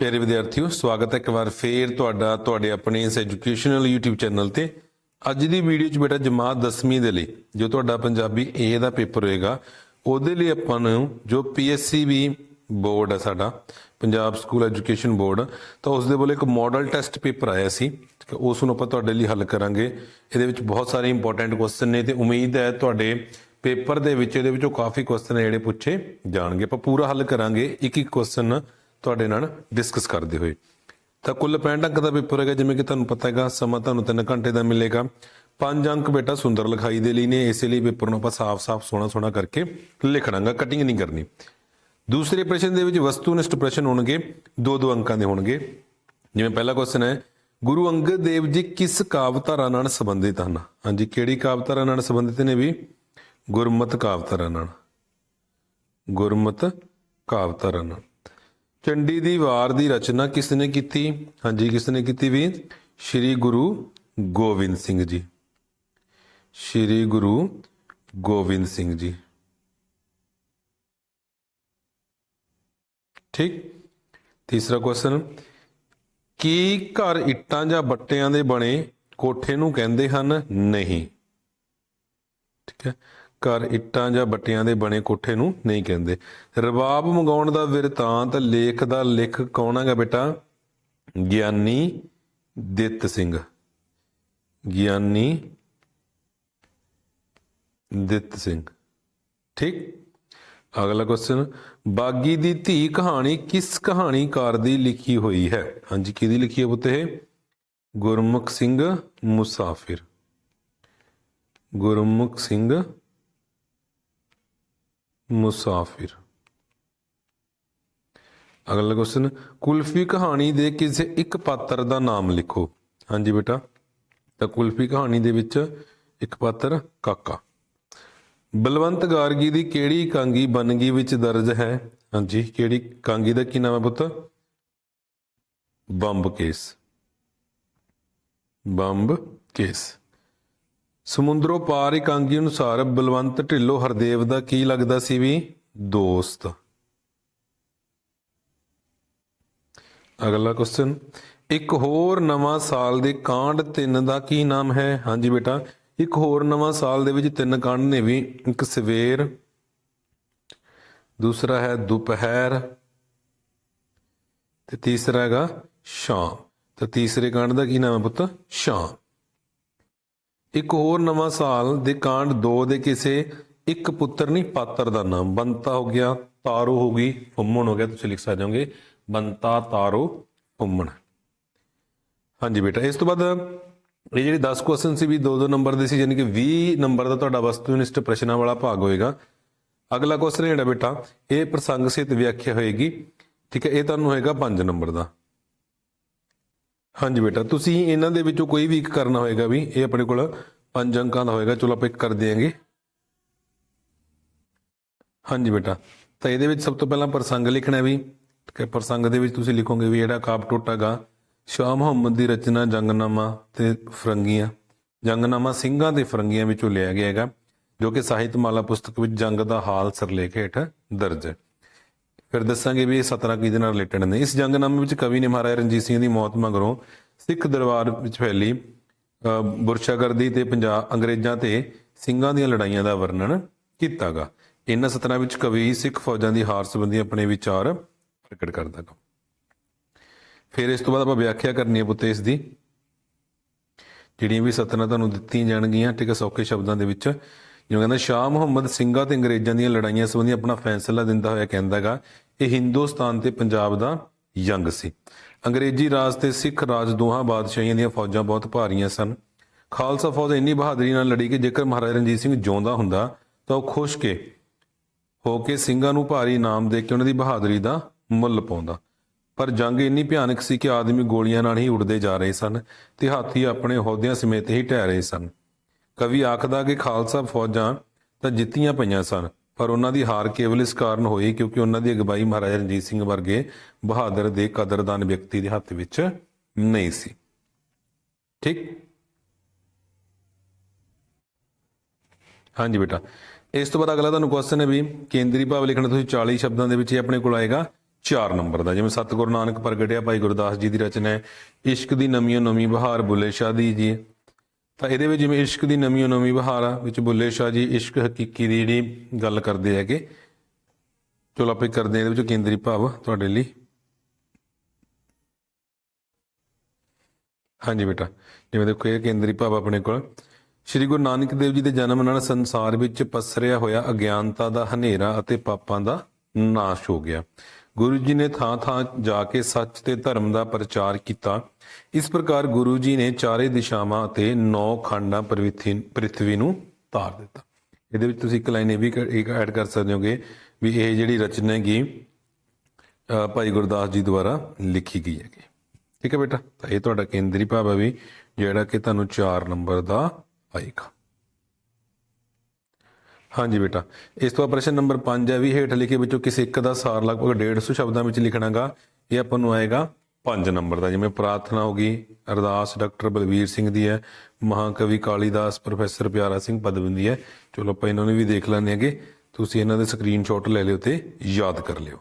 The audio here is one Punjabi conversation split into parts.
ਪਿਆਰੇ ਵਿਦਿਆਰਥੀਓ, ਸਵਾਗਤ ਹੈ ਇੱਕ ਵਾਰ ਫੇਰ ਤੁਹਾਡਾ, ਤੁਹਾਡੇ ਆਪਣੇ ਇਸ ਐਜੂਕੇਸ਼ਨਲ YouTube ਚੈਨਲ ਤੇ। ਅੱਜ ਦੀ ਵੀਡੀਓ 'ਚ ਬੇਟਾ ਜਮਾਤ 10ਵੀਂ ਦੇ ਲਈ, ਜੋ ਤੁਹਾਡਾ ਪੰਜਾਬੀ A ਦਾ ਪੇਪਰ ਹੋਏਗਾ, ਉਹਦੇ ਲਈ ਆਪਾਂ ਨੂੰ ਜੋ PSCB ਬੋਰਡ ਹੈ ਸਾਡਾ, ਪੰਜਾਬ ਸਕੂਲ ਐਜੂਕੇਸ਼ਨ ਬੋਰਡ ਤਾਂ ਉਸ ਦੇ ਵੱਲੋਂ ਇੱਕ ਮਾਡਲ ਟੈਸਟ ਪੇਪਰ ਆਇਆ ਸੀ ਉਸ ਨੂੰ ਆਪਾਂ ਤੁਹਾਡੇ ਲਈ ਹੱਲ ਕਰਾਂਗੇ। ਇਹਦੇ ਵਿੱਚ ਬਹੁਤ ਸਾਰੇ ਇੰਪੋਰਟੈਂਟ ਕੁਐਸਚਨ ਨੇ, ਤੇ ਉਮੀਦ ਹੈ ਤੁਹਾਡੇ ਪੇਪਰ ਦੇ ਵਿੱਚ, ਇਹਦੇ ਵਿੱਚੋਂ ਕਾਫੀ ਕੁਐਸਚਨ ਹੈ ਜਿਹੜੇ ਪੁੱਛੇ ਜਾਣਗੇ। ਆਪਾਂ ਪੂਰਾ ਹੱਲ ਕਰਾਂਗੇ ਇੱਕ ਇੱਕ ਕੁਐਸਚਨ ਤੁਹਾਡੇ ਨਾਲ ਡਿਸਕਸ ਕਰਦੇ ਹੋਏ। ਤਾਂ ਕੁੱਲ 65 ਅੰਕ ਦਾ ਪੇਪਰ ਹੈਗਾ, ਜਿਵੇਂ ਕਿ ਤੁਹਾਨੂੰ ਪਤਾ ਹੈਗਾ, ਸਮਾਂ ਤੁਹਾਨੂੰ 3 ਘੰਟੇ ਦਾ ਮਿਲੇਗਾ। ਪੰਜ ਅੰਕ ਬੇਟਾ ਸੁੰਦਰ ਲਿਖਾਈ ਦੇ ਲਈ ਨੇ, ਇਸੇ ਲਈ ਪੇਪਰ ਨੂੰ ਆਪਾਂ ਸਾਫ਼-ਸਾਫ਼, ਸੋਹਣਾ-ਸੋਹਣਾ ਕਰਕੇ ਲਿਖਣਾਗਾ ਕਟਿੰਗ ਨਹੀਂ ਕਰਨੀ। ਦੂਸਰੇ ਪ੍ਰਸ਼ਨ ਦੇ ਵਿੱਚ ਵਸਤੂਨਿਸ਼ਟ ਪ੍ਰਸ਼ਨ ਹੋਣਗੇ ਦੋ ਦੋ ਅੰਕਾਂ ਦੇ ਹੋਣਗੇ। ਜਿਵੇਂ ਪਹਿਲਾ ਕੁਐਸਚਨ ਹੈ, ਗੁਰੂ ਅੰਗਦ ਦੇਵ ਜੀ ਕਿਸ ਕਾਵਿਧਾਰਾ ਨਾਲ ਸੰਬੰਧਿਤ ਹਨ? ਹਾਂਜੀ, ਕਿਹੜੀ ਕਾਵਧਾਰਾ ਨਾਲ ਸੰਬੰਧਿਤ ਨੇ ਵੀ? ਗੁਰਮਤ ਕਾਵਧਾਰਾ ਨਾਲ। ਗੁਰਮਤ ਕਾਵਧਾਰਾ ਨਾਲ। ਚੰਡੀ ਦੀ ਵਾਰ ਦੀ ਰਚਨਾ ਕਿਸ ਨੇ ਕੀਤੀ? ਹਾਂਜੀ, ਕਿਸ ਨੇ ਕੀਤੀ ਵੀ ਸ੍ਰੀ ਗੁਰੂ ਗੋਬਿੰਦ ਸਿੰਘ ਜੀ। ਸ੍ਰੀ ਗੁਰੂ ਗੋਬਿੰਦ ਸਿੰਘ ਜੀ। ਠੀਕ। ਤੀਸਰਾ ਕੁਐਸਚਨ ਕੀ ਘਰ ਇੱਟਾਂ ਜਾਂ ਬੱਟਿਆਂ ਦੇ ਬਣੇ ਕੋਠੇ ਨੂੰ ਕਹਿੰਦੇ ਹਨ? ਨਹੀਂ। ਠੀਕ ਹੈ। ਘਰ ਇੱਟਾਂ ਜਾਂ ਬੱਟਿਆਂ ਦੇ ਬਣੇ ਕੋਠੇ ਨੂੰ ਨਹੀਂ ਕਹਿੰਦੇ। ਰਬਾਬ ਮੰਗਾਉਣ ਦਾ ਵਿਰਤਾਂਤ ਲੇਖ ਦਾ ਲਿਖ ਕੌਣ ਹੈਗਾ ਬੇਟਾ? ਗਿਆਨੀ ਦਿੱਤ ਸਿੰਘ। ਗਿਆਨੀ ਦਿੱਤ ਸਿੰਘ। ਠੀਕ? ਅਗਲਾ ਕੁਐਸਚਨ ਬਾਗੀ ਦੀ ਧੀ ਕਹਾਣੀ ਕਿਸ ਕਹਾਣੀਕਾਰ ਦੀ ਲਿਖੀ ਹੋਈ ਹੈ? ਹਾਂਜੀ, ਕਿਹਦੀ ਲਿਖੀ ਹੈ ਪੁੱਤ ਇਹ? ਗੁਰਮੁਖ ਸਿੰਘ ਮੁਸਾਫਿਰ। ਗੁਰਮੁਖ ਸਿੰਘ ਮੁਸਾਫਿਰ। ਅਗਲਾ ਕੁਐਸਚਨ ਕੁਲਫੀ ਕਹਾਣੀ ਦੇ ਕਿਸੇ ਇੱਕ ਪਾਤਰ ਦਾ ਨਾਮ ਲਿਖੋ। ਹਾਂਜੀ ਬੇਟਾ, ਤਾਂ ਕੁਲਫੀ ਕਹਾਣੀ ਦੇ ਵਿੱਚ ਇੱਕ ਪਾਤਰ ਕਾਕਾ। ਬਲਵੰਤ ਗਾਰਗੀ ਦੀ ਕਿਹੜੀ ਕਾਂਗੀ ਬਨਗੀ ਵਿੱਚ ਦਰਜ ਹੈ? ਹਾਂਜੀ, ਕਿਹੜੀ ਕਾਂਗੀ ਦਾ ਕੀ ਨਾਮ ਹੈ ਪੁੱਤ? Bomb case. Bomb case. ਸਮੁੰਦਰੋਂ ਪਾਰ ਇਕਾਂਗੀ ਅਨੁਸਾਰ ਬਲਵੰਤ ਢਿੱਲੋਂ ਹਰਦੇਵ ਦਾ ਕੀ ਲੱਗਦਾ ਸੀ ਵੀ? ਦੋਸਤ। ਅਗਲਾ ਕੁਐਸਚਨ ਇੱਕ ਹੋਰ ਨਵਾਂ ਸਾਲ ਦੇ ਕਾਂਡ 3 ਦਾ ਕੀ ਨਾਮ ਹੈ? ਹਾਂਜੀ ਬੇਟਾ, ਇੱਕ ਹੋਰ ਨਵਾਂ ਸਾਲ ਦੇ ਵਿੱਚ ਤਿੰਨ ਕਾਂਡ ਨੇ ਵੀ, ਇੱਕ ਸਵੇਰ, ਦੂਸਰਾ ਹੈ ਦੁਪਹਿਰ, ਤੇ ਤੀਸਰਾ ਹੈਗਾ ਸ਼ਾਮ। ਤੇ ਤੀਸਰੇ ਕਾਂਡ ਦਾ ਕੀ ਨਾਮ ਹੈ ਪੁੱਤ? ਸ਼ਾਮ। ਇੱਕ ਹੋਰ ਨਵਾਂ ਸਾਲ ਦੇ ਕਾਂਡ 2 ਦੇ ਕਿਸੇ ਇੱਕ ਪੁੱਤਰ ਨਹੀਂ, ਪਾਤਰ ਦਾ ਨਾਮ ਬੰਤਾ ਹੋ ਗਿਆ, ਤਾਰੋ ਹੋ ਗਈ ਫੁੰਮਣ ਹੋ ਗਿਆ, ਤੁਸੀਂ ਲਿਖ ਸਕਦੇ ਹੋਗੇ। ਬੰਤਾ, ਤਾਰੋ ਫੁੰਮਣ ਹਾਂਜੀ ਬੇਟਾ, ਇਸ ਤੋਂ ਬਾਅਦ ਇਹ ਜਿਹੜੇ 10 ਕੁਐਸਚਨ ਸੀ ਵੀ 2-2 ਨੰਬਰ ਦੇ ਸੀ ਯਾਨੀ ਕਿ 20 ਨੰਬਰ ਦਾ ਤੁਹਾਡਾ ਵਸਤੂਨਿਸ਼ਟ ਪ੍ਰਸ਼ਨਾਂ ਵਾਲਾ ਭਾਗ ਹੋਏਗਾ। ਅਗਲਾ ਕੁਐਸਚਨ ਜਿਹੜਾ ਬੇਟਾ, ਇਹ ਪ੍ਰਸੰਗ ਸਹਿਤ ਵਿਆਖਿਆ ਹੋਏਗੀ। ਠੀਕ ਹੈ, ਇਹ ਤੁਹਾਨੂੰ ਹੋਏਗਾ 5 ਨੰਬਰ ਦਾ। ਹਾਂਜੀ ਬੇਟਾ, ਤੁਸੀਂ ਇਹਨਾਂ ਦੇ ਵਿੱਚੋਂ ਕੋਈ ਵੀ ਇੱਕ ਕਰਨਾ ਹੋਏਗਾ ਵੀ, ਇਹ ਆਪਣੇ ਕੋਲ ਪੰਜ ਅੰਕਾਂ ਦਾ ਹੋਏਗਾ, ਚਲੋ ਆਪਾਂ ਇੱਕ ਕਰ ਦਿਆਂਗੇ। ਹਾਂਜੀ ਬੇਟਾ, ਤਾਂ ਇਹਦੇ ਵਿੱਚ ਸਭ ਤੋਂ ਪਹਿਲਾਂ ਪ੍ਰਸੰਗ ਲਿਖਣਾ ਵੀ, ਕਿ ਪ੍ਰਸੰਗ ਦੇ ਵਿੱਚ ਤੁਸੀਂ ਲਿਖੋਗੇ ਵੀ ਜਿਹੜਾ ਕਾਪ ਟੋਟਾਗਾ, ਸ਼ਾਹ ਮੁਹੰਮਦ ਦੀ ਰਚਨਾ ਜੰਗਨਾਮਾ ਤੇ ਫਰੰਗੀਆਂ, ਜੰਗਨਾਮਾ ਸਿੰਘਾਂ ਤੇ ਫਰੰਗੀਆਂ ਵਿੱਚੋਂ ਲਿਆ ਗਿਆ ਹੈਗਾ, ਜੋ ਕਿ ਸਾਹਿਤਮਾਲਾ ਪੁਸਤਕ ਵਿੱਚ ਜੰਗ ਦਾ ਹਾਲ ਸਰਲੇਖ ਹੇਠ ਦਰਜ ਹੈ। ਫਿਰ ਦੱਸਾਂਗੇ ਵੀ ਇਹ ਸਤਰਾ ਕਿਹਦੇ ਨਾਲ ਰਿਲੇਟਡ ਨੇ। ਇਸ ਜੰਗਨਾਮੇ ਵਿੱਚ ਕਵੀ ਨੇ ਮਹਾਰਾਜਾ ਰਣਜੀਤ ਸਿੰਘ ਦੀ ਮੌਤ ਮਗਰੋਂ ਸਿੱਖ ਦਰਬਾਰ ਵਿੱਚ ਫੈਲੀ ਅ, ਬੁਰਸ਼ਾਗਰਦੀ ਤੇ ਪੰਜਾਬ ਅੰਗਰੇਜ਼ਾਂ ਤੇ ਸਿੰਘਾਂ ਦੀਆਂ ਲੜਾਈਆਂ ਦਾ ਵਰਣਨ ਕੀਤਾਗਾ। ਇਹਨਾਂ ਸਤਰਾਂ ਵਿੱਚ ਕਵੀ ਸਿੱਖ ਫੌਜਾਂ ਦੀ ਹਾਰ ਸੰਬੰਧੀ ਆਪਣੇ ਵਿਚਾਰ ਪ੍ਰਗਟ ਕਰਦਾ ਕਰਦਾਗਾ ਫਿਰ ਇਸ ਤੋਂ ਬਾਅਦ ਆਪਾਂ ਵਿਆਖਿਆ ਕਰਨੀ ਹੈ ਪੁੱਤ ਇਸ ਦੀ। ਜਿਹੜੀਆਂ ਵੀ ਸਤਰਾਂ ਤੁਹਾਨੂੰ ਦਿੱਤੀਆਂ ਜਾਣਗੀਆਂ ਠੀਕ ਹੈ ਸੌਖੇ ਸ਼ਬਦਾਂ ਦੇ ਵਿੱਚ ਜਿਵੇਂ ਕਹਿੰਦਾ ਸ਼ਾਹ ਮੁਹੰਮਦ ਸਿੰਘਾਂ ਤੇ ਅੰਗਰੇਜ਼ਾਂ ਦੀਆਂ ਲੜਾਈਆਂ ਸੰਬੰਧੀ ਆਪਣਾ ਫੈਸਲਾ ਦਿੰਦਾ ਹੋਇਆ ਕਹਿੰਦਾਗਾ ਇਹ ਹਿੰਦੁਸਤਾਨ ਤੇ ਪੰਜਾਬ ਦਾ ਜੰਗ ਸੀ। ਅੰਗਰੇਜ਼ੀ ਰਾਜ ਤੇ ਸਿੱਖ ਰਾਜ ਦੋਹਾਂ ਬਾਦਸ਼ਾਹੀਆਂ ਦੀਆਂ ਫੌਜਾਂ ਬਹੁਤ ਭਾਰੀਆਂ ਸਨ। ਖਾਲਸਾ ਫੌਜ ਇੰਨੀ ਬਹਾਦਰੀ ਨਾਲ ਲੜੀ ਕਿ ਜੇਕਰ ਮਹਾਰਾਜਾ ਰਣਜੀਤ ਸਿੰਘ ਜਿਉਂਦਾ ਹੁੰਦਾ, ਤਾਂ ਉਹ ਖੁਸ਼ ਕੇ ਹੋ ਕੇ ਸਿੰਘਾਂ ਨੂੰ ਭਾਰੀ ਇਨਾਮ ਦੇ ਕੇ ਉਹਨਾਂ ਦੀ ਬਹਾਦਰੀ ਦਾ ਮੁੱਲ ਪਾਉਂਦਾ। ਪਰ ਜੰਗ ਇੰਨੀ ਭਿਆਨਕ ਸੀ ਕਿ ਆਦਮੀ ਗੋਲੀਆਂ ਨਾਲ ਹੀ ਉੱਡਦੇ ਜਾ ਰਹੇ ਸਨ ਤੇ ਹਾਥੀ ਆਪਣੇ ਅਹੁਦਿਆਂ ਸਮੇਤ ਹੀ ਢਹਿ ਰਹੇ ਸਨ। ਕਵੀ ਆਖਦਾ ਕਿ ਖਾਲਸਾ ਫੌਜਾਂ ਤਾਂ ਜਿੱਤੀਆਂ ਪਈਆਂ ਸਨ, ਪਰ ਉਹਨਾਂ ਦੀ ਹਾਰ ਕੇਵਲ ਇਸ ਕਾਰਨ ਹੋਈ ਕਿਉਂਕਿ ਉਹਨਾਂ ਦੀ ਅਗਵਾਈ ਮਹਾਰਾਜਾ ਰਣਜੀਤ ਸਿੰਘ ਵਰਗੇ ਬਹਾਦਰ ਦੇ ਕਦਰਦਾਨ ਵਿਅਕਤੀ ਦੇ ਹੱਥ ਵਿੱਚ ਨਹੀਂ ਸੀ। ਠੀਕ? ਹਾਂਜੀ ਬੇਟਾ। ਇਸ ਤੋਂ ਬਾਅਦ ਅਗਲਾ ਤੁਹਾਨੂੰ ਕੁਐਸਚਨ ਹੈ ਵੀ ਕੇਂਦਰੀ ਭਾਵ ਲਿਖਣਾ ਤੁਸੀਂ 40 ਸ਼ਬਦਾਂ ਦੇ ਵਿੱਚ ਹੀ ਆਪਣੇ ਕੋਲ ਆਏਗਾ 4 ਨੰਬਰ ਦਾ। ਜਿਵੇਂ ਸਤਿਗੁਰੂ ਨਾਨਕ ਪ੍ਰਗਟਿਆ ਭਾਈ ਗੁਰਦਾਸ ਜੀ ਦੀ ਰਚਨਾ ਹੈ, ਇਸ਼ਕ ਦੀ ਨਵੀਂ ਨਵੀਂ ਬਹਾਰ ਬੁੱਲੇ ਸ਼ਾਹ ਦੀ ਜੀ। ਤਾਂ ਇਹਦੇ ਵਿੱਚ ਜਿਵੇਂ ਇਸ਼ਕ ਦੀ ਨਵੀਂ ਨਵੀਂ ਬਹਾਰ ਆ, ਵਿੱਚ ਬੁੱਲੇ ਸ਼ਾਹ ਜੀ ਇਸ਼ਕ ਹਕੀਕੀ ਦੀ ਜਿਹੜੀ ਗੱਲ ਕਰਦੇ ਹੈਗੇ। ਚਲੋ ਆਪਾਂ ਕਰਦੇ ਹਾਂ ਇਹਦੇ ਵਿੱਚ ਕੇਂਦਰੀ ਭਾਵ ਤੁਹਾਡੇ ਲਈ। ਹਾਂਜੀ ਬੇਟਾ, ਜਿਵੇਂ ਦੇਖੋ ਇਹ ਕੇਂਦਰੀ ਭਾਵ ਆਪਣੇ ਕੋਲ। ਸ੍ਰੀ ਗੁਰੂ ਨਾਨਕ ਦੇਵ ਜੀ ਦੇ ਜਨਮ ਨਾਲ ਸੰਸਾਰ ਵਿੱਚ ਪਸਰਿਆ ਹੋਇਆ ਅਗਿਆਨਤਾ ਦਾ ਹਨੇਰਾ ਅਤੇ ਪਾਪਾਂ ਦਾ ਨਾਸ਼ ਹੋ ਗਿਆ। ਗੁਰੂ ਜੀ ਨੇ ਥਾਂ ਥਾਂ ਜਾ ਕੇ ਸੱਚ ਤੇ ਧਰਮ ਦਾ ਪ੍ਰਚਾਰ ਕੀਤਾ। ਇਸ ਪ੍ਰਕਾਰ ਗੁਰੂ ਜੀ ਨੇ ਚਾਰੇ ਦਿਸ਼ਾਵਾਂ ਅਤੇ ਨੌ ਖੰਡਾਂ ਪ੍ਰਵਿਥੀ ਪ੍ਰithvi ਨੂੰ ਤਾਰ ਦਿੱਤਾ। ਇਹਦੇ ਵਿੱਚ ਤੁਸੀਂ ਇੱਕ ਲਾਈਨ ਇਹ ਵੀ ਐਡ ਕਰ ਸਕਦੇ ਹੋਗੇ ਵੀ ਇਹ ਜਿਹੜੀ ਰਚਨਾ ਹੈਗੀ ਭਾਈ ਗੁਰਦਾਸ ਜੀ ਦੁਆਰਾ ਲਿਖੀ ਗਈ ਹੈਗੀ। ਠੀਕ ਹੈ ਬੇਟਾ? ਤਾਂ ਇਹ ਤੁਹਾਡਾ ਕੇਂਦਰੀ ਭਾਵ ਹੈ ਵੀ ਜਿਹੜਾ ਕਿ ਤੁਹਾਨੂੰ 4 ਨੰਬਰ ਦਾ ਆਏਗਾ। ਹਾਂਜੀ ਬੇਟਾ। ਇਸ ਤੋਂ ਬਾਅਦ ਪ੍ਰਸ਼ਨ ਨੰਬਰ 5 ਹੈ, ਵੀ ਹੇਠ ਲਿਖੇ ਵਿੱਚੋਂ ਕਿਸੇ ਇੱਕ ਦਾ ਸਾਰ ਲਗਭਗ 150 ਸ਼ਬਦਾਂ ਵਿੱਚ ਲਿਖਣਾਗਾ। ਇਹ ਆਪਾਂ ਨੂੰ ਆਏਗਾ 5 ਨੰਬਰ ਦਾ, ਜਿਵੇਂ ਪ੍ਰਾਰਥਨਾ ਹੋ ਗਈ, ਅਰਦਾਸ ਡਾਕਟਰ ਬਲਵੀਰ ਸਿੰਘ ਦੀ ਹੈ, ਮਹਾਕਵੀ ਕਾਲੀਦਾਸ ਪ੍ਰੋਫੈਸਰ ਪਿਆਰਾ ਸਿੰਘ ਪਦਵੰਦੀ ਹੈ। ਚਲੋ ਆਪਾਂ ਇਹਨਾਂ ਨੂੰ ਵੀ ਦੇਖ ਲੈਂਦੇ ਹੈਗੇ। ਤੁਸੀਂ ਇਹਨਾਂ ਦੇ ਸਕਰੀਨਸ਼ਾਟ ਲੈ ਲਿਓ ਤੇ ਯਾਦ ਕਰ ਲਿਓ।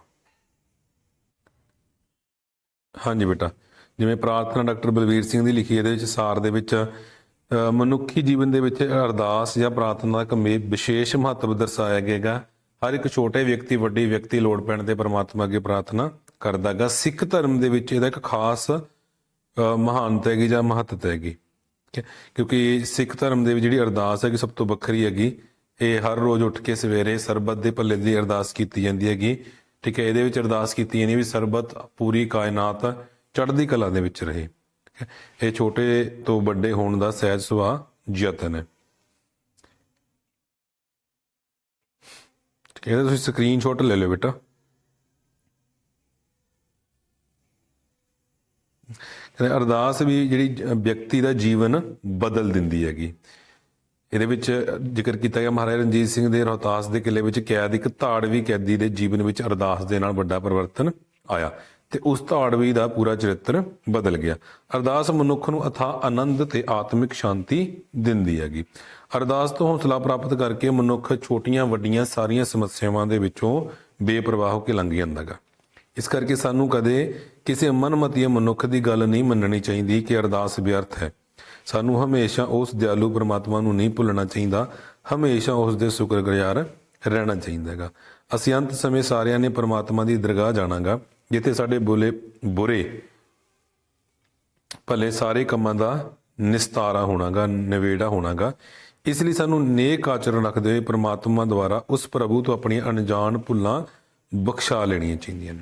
ਹਾਂਜੀ ਬੇਟਾ। ਜਿਵੇਂ ਪ੍ਰਾਰਥਨਾ ਡਾਕਟਰ ਬਲਵੀਰ ਸਿੰਘ ਦੀ ਲਿਖੀ ਇਹਦੇ ਵਿੱਚ ਸਾਰ ਦੇ ਵਿੱਚ ਮਨੁੱਖੀ ਜੀਵਨ ਦੇ ਵਿੱਚ ਅਰਦਾਸ ਜਾਂ ਪ੍ਰਾਰਥਨਾ ਦਾ ਇੱਕ ਮੇ- ਵਿਸ਼ੇਸ਼ ਮਹੱਤਵ ਦਰਸਾਇਆ ਗਿਆਗਾ। ਹਰ ਇੱਕ ਛੋਟੇ ਵਿਅਕਤੀ, ਵੱਡੀ ਵਿਅਕਤੀ ਲੋੜ ਪੈਣ ਤੇ ਪਰਮਾਤਮਾ ਅੱਗੇ ਪ੍ਰਾਰਥਨਾ ਕਰਦਾਗਾ। ਸਿੱਖ ਧਰਮ ਦੇ ਵਿੱਚ ਇਹਦਾ ਇੱਕ ਖਾਸ ਮਹਾਨਤਾ ਹੈਗੀ ਜਾਂ ਮਹੱਤਤਾ ਹੈਗੀ। ਠੀਕ ਹੈ? ਕਿਉਂਕਿ ਸਿੱਖ ਧਰਮ ਦੇ ਵਿੱਚ ਜਿਹੜੀ ਅਰਦਾਸ ਹੈਗੀ ਸਭ ਤੋਂ ਵੱਖਰੀ ਹੈਗੀ। ਇਹ ਹਰ ਰੋਜ਼ ਉੱਠ ਕੇ ਸਵੇਰੇ ਸਰਬਤ ਦੇ ਭੱਲੇ ਦੀ ਅਰਦਾਸ ਕੀਤੀ ਜਾਂਦੀ ਹੈਗੀ। ਠੀਕ ਹੈ? ਇਹਦੇ ਵਿੱਚ ਅਰਦਾਸ ਕੀਤੀ ਜਾਂਦੀ ਵੀ ਸਰਬਤ ਪੂਰੀ ਕਾਇਨਾਤ ਚੜ੍ਹਦੀ ਕਲਾ ਦੇ ਵਿੱਚ ਰਹੇ। ਇਹ ਛੋਟੇ ਤੋਂ ਵੱਡੇ ਹੋਣ ਦਾ ਸਹਿਜ ਸੁਭਾਅ ਯਤਨ ਹੈ। ਇਹਦਾ ਤੁਸੀਂ ਸਕਰੀਨਸ਼ਾਟ ਲੈ ਲਿਓ ਬੇਟਾ। ਕਹਿੰਦੇ ਅਰਦਾਸ ਵੀ ਜਿਹੜੀ ਵਿਅਕਤੀ ਦਾ ਜੀਵਨ ਬਦਲ ਦਿੰਦੀ ਹੈਗੀ। ਇਹਦੇ ਵਿੱਚ ਜ਼ਿਕਰ ਕੀਤਾ ਗਿਆ ਮਹਾਰਾਜਾ ਰਣਜੀਤ ਸਿੰਘ ਦੇ ਰੋਹਤਾਸ ਦੇ ਕਿਲੇ ਵਿੱਚ ਕੈਦ, ਇੱਕ ਧਾੜਵੀ ਕੈਦੀ ਦੇ ਜੀਵਨ ਵਿੱਚ ਅਰਦਾਸ ਦੇ ਨਾਲ ਵੱਡਾ ਪਰਿਵਰਤਨ ਆਇਆ। ਤੇ ਉਸ ਧਾੜਵੀ ਦਾ ਪੂਰਾ ਚਰਿੱਤਰ ਬਦਲ ਗਿਆ। ਅਰਦਾਸ ਮਨੁੱਖ ਨੂੰ ਅਥਾ ਆਨੰਦ ਤੇ ਆਤਮਿਕ ਸ਼ਾਂਤੀ ਦਿੰਦੀ ਹੈਗੀ। ਅਰਦਾਸ ਤੋਂ ਹੌਸਲਾ ਪ੍ਰਾਪਤ ਕਰਕੇ ਮਨੁੱਖ ਛੋਟੀਆਂ, ਵੱਡੀਆਂ ਸਾਰੀਆਂ ਸਮੱਸਿਆਵਾਂ ਦੇ ਵਿੱਚੋਂ ਬੇਪਰਵਾਹ ਹੋ ਕੇ ਲੰਘ ਜਾਂਦਾ ਹੈਗਾ। ਇਸ ਕਰਕੇ ਸਾਨੂੰ ਕਦੇ ਕਿਸੇ ਮਨਮਤੀਏ ਮਨੁੱਖ ਦੀ ਗੱਲ ਨਹੀਂ ਮੰਨਣੀ ਚਾਹੀਦੀ ਕਿ ਅਰਦਾਸ ਵਿਅਰਥ ਹੈ। ਸਾਨੂੰ ਹਮੇਸ਼ਾ ਉਸ ਦਿਆਲੂ ਪ੍ਰਮਾਤਮਾ ਨੂੰ ਨਹੀਂ ਭੁੱਲਣਾ ਚਾਹੀਦਾ। ਹਮੇਸ਼ਾ ਉਸ ਦੇ ਸ਼ੁਕਰਗੁਜ਼ਾਰ ਰਹਿਣਾ ਚਾਹੀਦਾ ਹੈਗਾ। ਅਸੀਂ ਅੰਤ ਸਮੇਂ ਸਾਰਿਆਂ ਨੇ ਪ੍ਰਮਾਤਮਾ ਦੀ ਦਰਗਾਹ ਜਾਣਾਗਾ। ਜਿੱਥੇ ਸਾਡੇ ਬੁਲੇ ਬੁਰੇ ਭਲੇ ਸਾਰੇ ਕੰਮਾਂ ਦਾ ਨਿਸਤਾਰਾ ਹੋਣਾਗਾ, ਨਿਵੇੜਾ ਹੋਣਾਗਾ। ਇਸ ਲਈ ਸਾਨੂੰ ਨੇਕ ਆਚਰਣ ਰੱਖਦੇ ਹੋਏ ਪ੍ਰਮਾਤਮਾ ਦੁਆਰਾ ਉਸ ਪ੍ਰਭੂ ਤੋਂ ਆਪਣੀਆਂ ਅਣਜਾਣ ਭੁੱਲਾਂ ਬਖਸ਼ਾ ਲੈਣੀਆਂ ਚਾਹੀਦੀਆਂ ਨੇ।